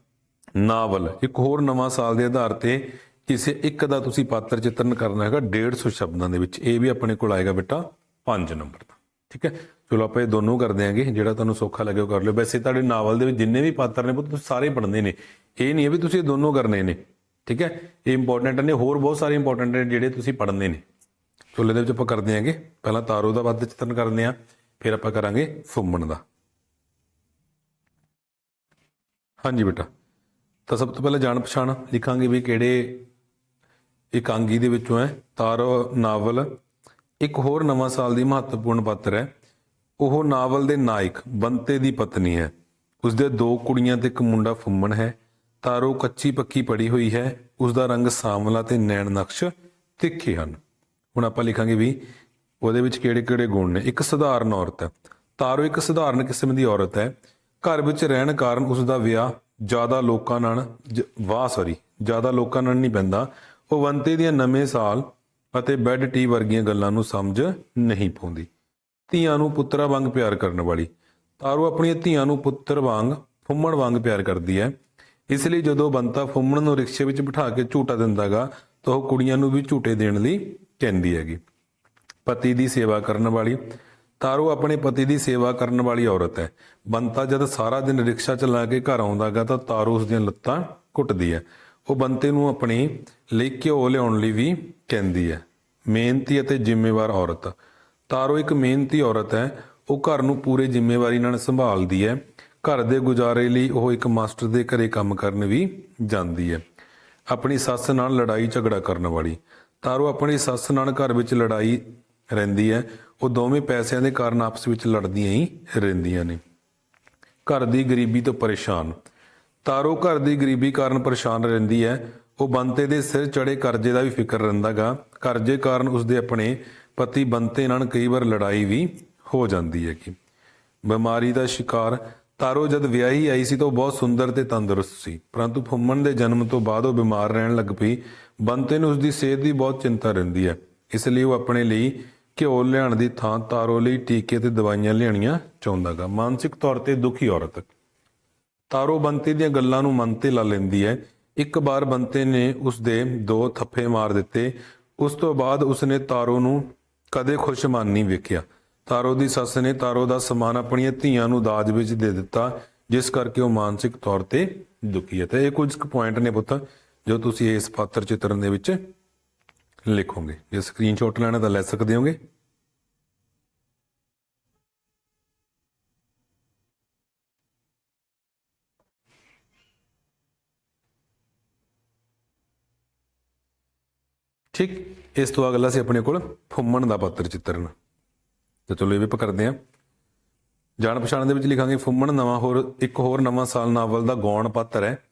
ਨਾਵਲ, ਇੱਕ ਹੋਰ ਨਵਾਂ ਸਾਲ ਦੇ ਆਧਾਰ ਤੇ ਕਿਸੇ ਇੱਕ ਦਾ ਤੁਸੀਂ ਪਾਤਰ ਚਿੱਤਰਨ ਕਰਨਾ ਹੈਗਾ 150 ਸ਼ਬਦਾਂ ਦੇ ਵਿੱਚ। ਇਹ ਵੀ ਆਪਣੇ ਕੋਲ ਆਏਗਾ ਬੇਟਾ 5 ਨੰਬਰ ਦਾ ਠੀਕ ਹੈ? ਚਲੋ ਆਪਾਂ ਇਹ ਦੋਨੋਂ ਕਰਦੇ ਦਿਆਂਗੇ ਜਿਹੜਾ ਤੁਹਾਨੂੰ ਸੌਖਾ ਲੱਗੇ ਉਹ ਕਰ ਲਿਓ। ਵੈਸੇ ਤੁਹਾਡੇ ਨਾਵਲ ਦੇ ਵਿੱਚ ਜਿੰਨੇ ਵੀ ਪਾਤਰ ਨੇ ਪੁੱਤ, ਤੁਸੀਂ ਸਾਰੇ ਪੜ੍ਹਨੇ ਨੇ। ਇਹ ਨਹੀਂ ਹੈ ਵੀ ਤੁਸੀਂ ਇਹ ਦੋਨੋਂ ਕਰਨੇ ਨੇ। ਠੀਕ ਹੈ? ਇਹ ਇੰਪੋਰਟੈਂਟ ਨੇ, ਹੋਰ ਬਹੁਤ ਸਾਰੇ ਇੰਪੋਰਟੈਂਟ ਨੇ ਜਿਹੜੇ ਤੁਸੀਂ ਪੜ੍ਹਨੇ ਨੇ। ਚੁੱਲ੍ਹੇ ਦੇ ਵਿੱਚ ਆਪਾਂ ਕਰਦੇ ਦਿਆਂਗੇ ਪਹਿਲਾਂ ਤਾਰੋ ਦਾ ਵੱਧ ਚਿੱਤਰਨ ਕਰਦੇ ਆ, ਫਿਰ ਆਪਾਂ ਕਰਾਂਗੇ ਫੁੰਮਣ ਦਾ। ਹਾਂਜੀ ਬੇਟਾ। ਤਾਂ ਸਭ ਤੋਂ ਪਹਿਲਾਂ ਜਾਣ ਪਛਾਣ ਲਿਖਾਂਗੇ ਵੀ ਕਿਹੜੇ ਇਕਾਂਗੀ ਦੇ ਵਿੱਚੋਂ ਹੈ। ਤਾਰੋ ਨਾਵਲ ਇੱਕ ਹੋਰ ਨਵਾਂ ਸਾਲ ਦੀ ਮਹੱਤਵਪੂਰਨ ਪਾਤਰ ਹੈ। ਉਹ ਨਾਵਲ ਦੇ ਨਾਇਕ ਬੰਤੇ ਦੀ ਪਤਨੀ ਹੈ। ਉਸ ਦੇ ਦੋ ਕੁੜੀਆਂ ਤੇ ਇੱਕ ਮੁੰਡਾ ਫੁੰਮਣ ਹੈ। ਤਾਰੋ ਕੱਚੀ ਪੱਕੀ ਪੜੀ ਹੋਈ ਹੈ ਉਸ ਦਾ ਰੰਗ ਸਾਂਵਲਾ ਤੇ ਨੈਣ ਨਕਸ਼ ਤਿੱਖੇ ਹਨ। ਹੁਣ ਆਪਾਂ ਲਿਖਾਂਗੇ ਵੀ ਉਹਦੇ ਵਿੱਚ ਕਿਹੜੇ-ਕਿਹੜੇ ਗੁਣ ਨੇ। ਇੱਕ ਸਧਾਰਨ ਔਰਤ ਹੈ। ਤਾਰੋ ਇੱਕ ਸਧਾਰਨ ਕਿਸਮ ਦੀ ਔਰਤ ਹੈ। ਘਰ ਵਿੱਚ ਰਹਿਣ ਕਾਰਨ ਉਸ ਦਾ ਵਿਆਹ ਜ਼ਿਆਦਾ ਲੋਕਾਂ ਨਾਲ ਜ- ਵਾਹ ਸੌਰੀ ਜ਼ਿਆਦਾ ਲੋਕਾਂ ਨਾਲ ਨਹੀਂ ਪੈਂਦਾ। ਉਹ ਵੰਤੇ ਦੀਆਂ ਨਵੇਂ ਸਾਲ ਅਤੇ ਬੈੱਡ ਟੀ ਵਰਗੀਆਂ ਗੱਲਾਂ ਨੂੰ ਸਮਝ ਨਹੀਂ ਪਾਉਂਦੀ। ਧੀਆਂ ਨੂੰ ਪੁੱਤਰਾਂ ਵਾਂਗ ਪਿਆਰ ਕਰਨ ਵਾਲੀ। ਤਾਰੋ ਆਪਣੀਆਂ ਧੀਆਂ ਨੂੰ ਪੁੱਤਰ ਵਾਂਗ, ਫੁੰਮਣ ਵਾਂਗ ਪਿਆਰ ਕਰਦੀ ਹੈ। ਇਸ ਲਈ ਜਦੋਂ ਬੰਤਾ ਫੁੰਮਣ ਨੂੰ ਰਿਕਸ਼ੇ ਵਿੱਚ ਬਿਠਾ ਕੇ ਝੂਟਾ ਦਿੰਦਾਗਾ, ਤਾਂ ਉਹ ਕੁੜੀਆਂ ਨੂੰ ਵੀ ਝੂਟੇ ਦੇਣ ਲਈ ਕਹਿੰਦੀ ਹੈਗੀ। ਪਤੀ ਦੀ ਸੇਵਾ ਕਰਨ ਵਾਲੀ, ਤਾਰੋ ਆਪਣੇ ਪਤੀ ਦੀ ਸੇਵਾ ਕਰਨ ਵਾਲੀ ਔਰਤ ਹੈ। ਬੰਤਾ ਜਦ ਸਾਰਾ ਦਿਨ ਰਿਕਸ਼ਾ ਚਲਾ ਕੇ ਘਰ ਆਉਂਦਾਗਾ, ਤਾਂ ਤਾਰੋ ਉਸ ਦੀਆਂ ਲੱਤਾਂ ਘੁੱਟਦੀ ਹੈ। ਉਹ ਬੰਤੇ ਨੂੰ ਆਪਣੀ ਲਈ ਘਿਓ ਲਿਆਉਣ ਲਈ ਵੀ ਕਹਿੰਦੀ ਹੈ। ਮਿਹਨਤੀ ਅਤੇ ਜ਼ਿੰਮੇਵਾਰ ਔਰਤ। ਤਾਰੋ ਇੱਕ ਮਿਹਨਤੀ ਔਰਤ ਹੈ। ਉਹ ਘਰ ਨੂੰ ਪੂਰੇ ਜ਼ਿੰਮੇਵਾਰੀ ਨਾਲ ਸੰਭਾਲਦੀ ਹੈ। ਘਰ ਦੇ ਗੁਜ਼ਾਰੇ ਲਈ ਉਹ ਇੱਕ ਮਾਸਟਰ ਦੇ ਘਰੇ ਕੰਮ ਕਰਨ ਵੀ ਜਾਂਦੀ ਹੈ। ਆਪਣੀ ਸੱਸ ਨਾਲ ਲੜਾਈ ਝਗੜਾ ਕਰਨ ਵਾਲੀ। ਤਾਰੋ ਆਪਣੀ ਸੱਸ ਨਾਲ ਘਰ ਵਿੱਚ ਲੜਾਈ ਰਹਿੰਦੀ ਹੈ। ਉਹ ਦੋਵੇਂ ਪੈਸਿਆਂ ਦੇ ਕਾਰਨ ਆਪਸ ਵਿੱਚ ਲੜਦੀਆਂ ਹੀ ਰਹਿੰਦੀਆਂ ਨੇ। ਘਰ ਦੀ ਗਰੀਬੀ ਤੋਂ ਪਰੇਸ਼ਾਨ। ਤਾਰੋ ਘਰ ਦੀ ਗਰੀਬੀ ਕਾਰਨ ਪਰੇਸ਼ਾਨ ਰਹਿੰਦੀ ਹੈ। ਉਹ ਬੰਤੇ ਦੇ ਸਿਰ ਚੜੇ ਕਰਜ਼ੇ ਦਾ ਵੀ ਫਿਕਰ ਰਹਿੰਦਾਗਾ। ਕਰਜ਼ੇ ਕਾਰਨ ਉਸਦੇ ਆਪਣੇ ਪਤੀ ਬੰਤੇ ਨਾਲ ਕਈ ਵਾਰ ਲੜਾਈ ਵੀ ਹੋ ਜਾਂਦੀ ਹੈ ਕਿ ਬਿਮਾਰੀ ਦਾ ਸ਼ਿਕਾਰ ਤਾਰੋ ਜਦ ਵਿਆਹੀ ਆਈ ਸੀ ਤਾਂ ਉਹ ਬਹੁਤ ਸੁੰਦਰ ਤੇ ਤੰਦਰੁਸਤ ਸੀ। ਪਰੰਤੂ ਫੁੰਮਣ ਦੇ ਜਨਮ ਤੋਂ ਬਾਅਦ ਉਹ ਬਿਮਾਰ ਰਹਿਣ ਲੱਗ ਪਈ। ਬੰਤੇ ਨੂੰ ਉਸਦੀ ਸਿਹਤ ਦੀ ਬਹੁਤ ਚਿੰਤਾ ਰਹਿੰਦੀ ਹੈ। ਇਸ ਲਈ ਉਹ ਆਪਣੇ ਲਈ ਘਿਓ ਲਿਆਉਣ ਦੀ ਥਾਂ ਤਾਰੋ ਲਈ ਟੀਕੇ ਤੇ ਦਵਾਈਆਂ ਲਿਆਉਣੀਆਂ ਚਾਹੁੰਦਾਗਾ। ਮਾਨਸਿਕ ਤੌਰ ਤੇ ਦੁਖੀ ਔਰਤ। ਤਾਰੋ ਬੰਤੇ ਦੀਆਂ ਗੱਲਾਂ ਨੂੰ ਮਨ ਤੇ ਲਾ ਲੈਂਦੀ ਹੈ। ਇੱਕ ਵਾਰ ਬੰਤੇ ਨੇ ਉਸ ਦੇ ਦੋ ਥੱਫੇ ਮਾਰ ਦਿੱਤੇ। ਉਸ ਤੋਂ ਬਾਅਦ ਉਸਨੇ ਤਾਰੋ ਨੂੰ ਕਦੇ ਖੁਸ਼ਮਨ ਨਹੀਂ ਵੇਖਿਆ। ਤਾਰੋ ਦੀ ਸੱਸ ਨੇ ਤਾਰੋ ਦਾ ਸਮਾਨ ਆਪਣੀਆਂ ਧੀਆਂ ਨੂੰ ਦਾਜ ਵਿੱਚ ਦੇ ਦਿੱਤਾ, ਜਿਸ ਕਰਕੇ ਉਹ ਮਾਨਸਿਕ ਤੌਰ ਤੇ ਦੁਖੀ ਹੈ। ਤੇ ਇਹ ਕੁਝ ਕੁ ਪੁਆਇੰਟ ਨੇ ਪੁੱਤ, ਜੋ ਤੁਸੀਂ ਇਸ ਪਾਤਰ ਚਿੱਤਰਨ ਦੇ ਵਿੱਚ ਲਿਖੋਗੇ। ਜੇ ਸਕਰੀਨਸ਼ਾਟ ਲੈਣਾ ਤਾਂ ਲੈ ਸਕਦੇ ਹੋਗੇ? ਠੀਕ, ਇਸ ਤੋਂ ਅਗਲਾ ਸੀ ਆਪਣੇ ਕੋਲ ਫੁੰਮਣ ਦਾ ਪਾਤਰ ਚਿੱਤਰਨ ਤੇ ਚਲੋ ਇਹ ਵੀ ਆਪਾਂ ਕਰਦੇ ਹਾਂ। ਜਾਣ ਪਛਾਣ ਦੇ ਵਿੱਚ ਲਿਖਾਂਗੇ, ਫੁੰਮਣ ਨਵਾਂ ਹੋਰ, ਇੱਕ ਹੋਰ ਨਵਾਂ ਸਾਲ ਨਾਵਲ ਦਾ ਗੌਣ ਪਾਤਰ ਹੈ।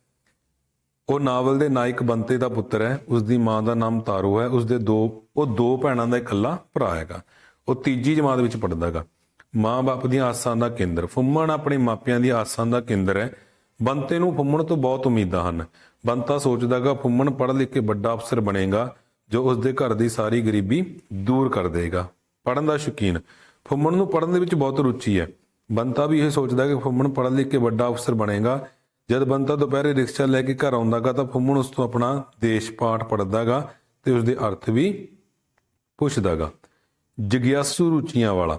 ਉਹ ਨਾਵਲ ਦੇ ਨਾਇਕ ਬੰਤੇ ਦਾ ਪੁੱਤਰ ਹੈ ਉਸ ਦੀ ਮਾਂ ਦਾ ਨਾਮ ਤਾਰੂ ਹੈ ਉਸ ਦੇ ਦੋ ਉਹ ਦੋ ਭੈਣਾਂ ਦਾ ਇਕੱਲਾ ਭਰਾ ਹੈਗਾ। ਉਹ ਤੀਜੀ ਜਮਾਤ ਵਿੱਚ ਪੜਦਾ ਹੈਗਾ। ਮਾਂ-ਬਾਪ ਦੀਆਂ ਆਸਾਂ ਦਾ ਕੇਂਦਰ, ਫੁੰਮਣ ਆਪਣੇ ਮਾਪਿਆਂ ਦੀਆਂ ਆਸਾਂ ਦਾ ਕੇਂਦਰ ਹੈ। ਬੰਤੇ ਨੂੰ ਫੁੰਮਣ ਤੋਂ ਬਹੁਤ ਉਮੀਦਾਂ ਹਨ। ਬੰਤਾ ਸੋਚਦਾਗਾ ਫੁੰਮਣ ਪੜ੍ਹ ਲਿਖ ਕੇ ਵੱਡਾ ਅਫਸਰ ਬਣੇਗਾ, ਜੋ ਉਸ ਦੇ ਘਰ ਦੀ ਸਾਰੀ ਗਰੀਬੀ ਦੂਰ ਕਰ ਦੇਗਾ। ਪੜਨ ਦਾ ਸ਼ੌਕੀਨ। ਫੁੰਮਣ ਨੂੰ ਪੜਨ ਦੇ ਵਿੱਚ ਬਹੁਤ ਰੁਚੀ ਹੈ। ਬੰਤਾ ਵੀ ਇਹ ਸੋਚਦਾ ਕਿ ਫੁੰਮਣ ਪੜ੍ਹ ਲਿਖ ਕੇ ਵੱਡਾ ਅਫਸਰ ਬਣੇਗਾ। ਜਦ ਬੰਤਾ ਦੁਪਹਿਰੇ ਰਿਕਸ਼ਾ ਲੈ ਕੇ ਘਰ ਆਉਂਦਾਗਾ ਤਾਂ ਫੁੰਮਣ ਉਸ ਤੋਂ ਆਪਣਾ ਦੇਸ਼ ਪਾਠ ਪੜਦਾਗਾ ਤੇ ਉਸ ਦੇ ਅਰਥ ਵੀ ਪੁੱਛਦਾਗਾ। ਜਗਿਆਸੂ ਰੁਚੀਆਂ ਵਾਲਾ।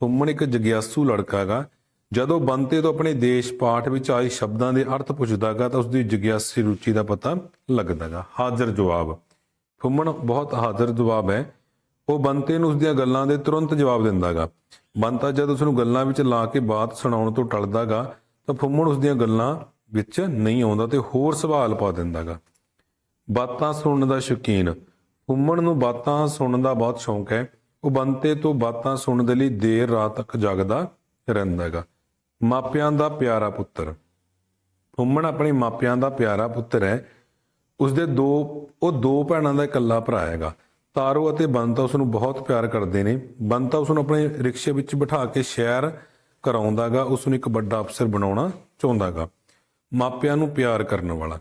ਫੁੰਮਣ ਇੱਕ ਜਗਿਆਸੂ ਲੜਕਾ ਹੈਗਾ ਜਦੋਂ ਬੰਤੇ ਤੋਂ ਆਪਣੇ ਦੇਸ਼ ਪਾਠ ਵਿੱਚ ਆਏ ਸ਼ਬਦਾਂ ਦੇ ਅਰਥ ਪੁੱਛਦਾਗਾ ਤਾਂ ਉਸ ਦੀ ਜਗਿਆਸੀ ਰੁਚੀ ਦਾ ਪਤਾ ਲੱਗਦਾਗਾ। ਹਾਜ਼ਰ ਜਵਾਬ। ਫੁੰਮਣ ਬਹੁਤ ਹਾਜ਼ਰ ਜਵਾਬ ਹੈ। ਉਹ ਬੰਤੇ ਨੂੰ ਉਸ ਦੀਆਂ ਗੱਲਾਂ ਦੇ ਤੁਰੰਤ ਜਵਾਬ ਦਿੰਦਾਗਾ। ਬੰਤਾ ਜਦ ਉਸ ਨੂੰ ਗੱਲਾਂ ਵਿੱਚ ਲਾ ਕੇ ਬਾਤ ਸੁਣਾਉਣ ਤੋਂ ਟਲਦਾਗਾ, ਤਾਂ ਫੁੰਮਣ ਉਸ ਦੀਆਂ ਗੱਲਾਂ ਵਿੱਚ ਨਹੀਂ ਆਉਂਦਾ ਤੇ ਹੋਰ ਸਵਾਲ ਪਾ ਦਿੰਦਾਗਾ। ਬਾਤਾਂ ਸੁਣਨ ਦਾ ਸ਼ੌਕੀਨ। ਫੁੰਮਣ ਨੂੰ ਬਾਤਾਂ ਸੁਣਨ ਦਾ ਬਹੁਤ ਸ਼ੌਂਕ ਹੈ। ਉਹ ਬੰਤੇ ਤੋਂ ਬਾਤਾਂ ਸੁਣਨ ਦੇ ਲਈ ਦੇਰ ਰਾਤ ਤੱਕ ਜਾਗਦਾ ਰਹਿੰਦਾ ਹੈਗਾ ਮਾਪਿਆਂ ਦਾ ਪਿਆਰਾ ਪੁੱਤਰ। ਫੁੰਮਣ ਆਪਣੇ ਮਾਪਿਆਂ ਦਾ ਪਿਆਰਾ ਪੁੱਤਰ ਹੈ। ਉਸਦੇ ਦੋ, ਉਹ ਦੋ ਭੈਣਾਂ ਦਾ ਇਕੱਲਾ ਭਰਾ ਹੈਗਾ। ਤਾਰੋ ਅਤੇ ਬੰਤਾ ਉਸ ਨੂੰ ਬਹੁਤ ਪਿਆਰ ਕਰਦੇ ਨੇ। ਬੰਤਾ ਉਸ ਨੂੰ ਆਪਣੇ ਰਿਕਸ਼ੇ ਵਿੱਚ ਬਿਠਾ ਕੇ ਸ਼ਹਿਰ ਕਰਾਉਂਦਾਗਾ ਉਸ ਨੂੰ ਇੱਕ ਵੱਡਾ ਅਫਸਰ ਬਣਾਉਣਾ ਚਾਹੁੰਦਾਗਾ। ਮਾਪਿਆਂ ਨੂੰ ਪਿਆਰ ਕਰਨ ਵਾਲਾ।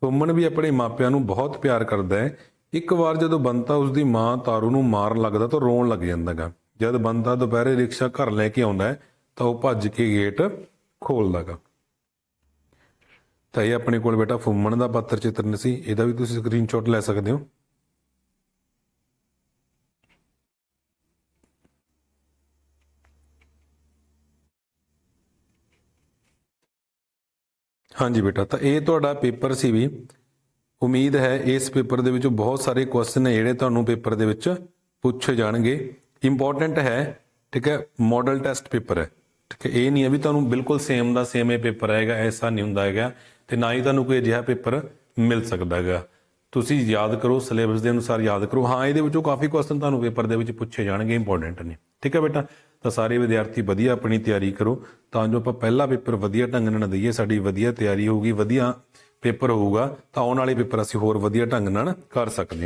ਫੁੰਮਣ ਵੀ ਆਪਣੇ ਮਾਪਿਆਂ ਨੂੰ ਬਹੁਤ ਪਿਆਰ ਕਰਦਾ ਹੈ। ਇੱਕ ਵਾਰ ਜਦੋਂ ਬੰਤਾ ਉਸ ਦੀ ਮਾਂ ਤਾਰੂ ਨੂੰ ਮਾਰਨ ਲੱਗਦਾ ਤਾਂ ਰੋਣ ਲੱਗ ਜਾਂਦਾਗਾ। ਜਦ ਬੰਤਾ ਦੁਪਹਿਰੇ ਰਿਕਸ਼ਾ ਘਰ ਲੈ ਕੇ ਆਉਂਦਾ ਹੈ, ਤਾਂ ਉਹ ਭੱਜ ਕੇ ਗੇਟ ਖੋਲਦਾਗਾ। ਤਾਂ ਇਹ ਆਪਣੇ ਕੋਲ ਬੇਟਾ ਫੁੰਮਣ ਦਾ ਪੱਤਰ ਚਿੱਤਰਨ ਸੀ। ਇਹਦਾ ਵੀ ਤੁਸੀਂ ਸਕਰੀਨਸ਼ਾਟ ਲੈ ਸਕਦੇ ਹੋ। ਹਾਂਜੀ ਬੇਟਾ, ਤਾਂ ਇਹ ਤੁਹਾਡਾ ਪੇਪਰ ਸੀ ਵੀ। ਉਮੀਦ ਹੈ ਇਸ ਪੇਪਰ ਦੇ ਵਿੱਚੋਂ ਬਹੁਤ ਸਾਰੇ ਕੁਐਸਚਨ ਨੇ ਜਿਹੜੇ ਤੁਹਾਨੂੰ ਪੇਪਰ ਦੇ ਵਿੱਚ ਪੁੱਛੇ ਜਾਣਗੇ। ਇੰਪੋਰਟੈਂਟ ਹੈ, ਠੀਕ ਹੈ ਮਾਡਲ ਟੈਸਟ ਪੇਪਰ ਹੈ। ਠੀਕ ਹੈ, ਇਹ ਨਹੀਂ ਹੈ ਵੀ ਤੁਹਾਨੂੰ ਬਿਲਕੁਲ ਸੇਮ ਦਾ ਸੇਮ ਇਹ ਪੇਪਰ ਆਏਗਾ, ਐਸਾ ਨਹੀਂ ਹੁੰਦਾ ਹੈਗਾ। ਤੇ ਨਾ ਹੀ ਤੁਹਾਨੂੰ ਕੋਈ ਅਜਿਹਾ ਪੇਪਰ ਮਿਲ ਸਕਦਾ ਹੈਗਾ। ਤੁਸੀਂ ਯਾਦ ਕਰੋ ਸਿਲੇਬਸ ਦੇ ਅਨੁਸਾਰ ਯਾਦ ਕਰੋ। ਹਾਂ, ਇਹਦੇ ਵਿੱਚੋਂ ਕਾਫੀ ਕੁਐਸਚਨ ਤੁਹਾਨੂੰ ਪੇਪਰ ਦੇ ਵਿੱਚ ਪੁੱਛੇ ਜਾਣਗੇ ਇੰਪੋਰਟੈਂਟ ਨੇ। ਠੀਕ ਹੈ ਬੇਟਾ ਤਾਂ ਸਾਰੇ ਵਿਦਿਆਰਥੀ ਵਧੀਆ ਆਪਣੀ ਤਿਆਰੀ ਕਰੋ, ਤਾਂ ਜੋ ਆਪਾਂ ਪਹਿਲਾ ਪੇਪਰ ਵਧੀਆ ਢੰਗ ਨਾਲ ਦਈਏ, ਸਾਡੀ ਵਧੀਆ ਤਿਆਰੀ ਹੋਊਗੀ, ਵਧੀਆ ਪੇਪਰ ਹੋਊਗਾ, ਤਾਂ ਆਉਣ ਵਾਲੇ ਪੇਪਰ ਅਸੀਂ ਹੋਰ ਵਧੀਆ ਢੰਗ ਨਾਲ ਕਰ ਸਕਦੇ ਹਾਂ।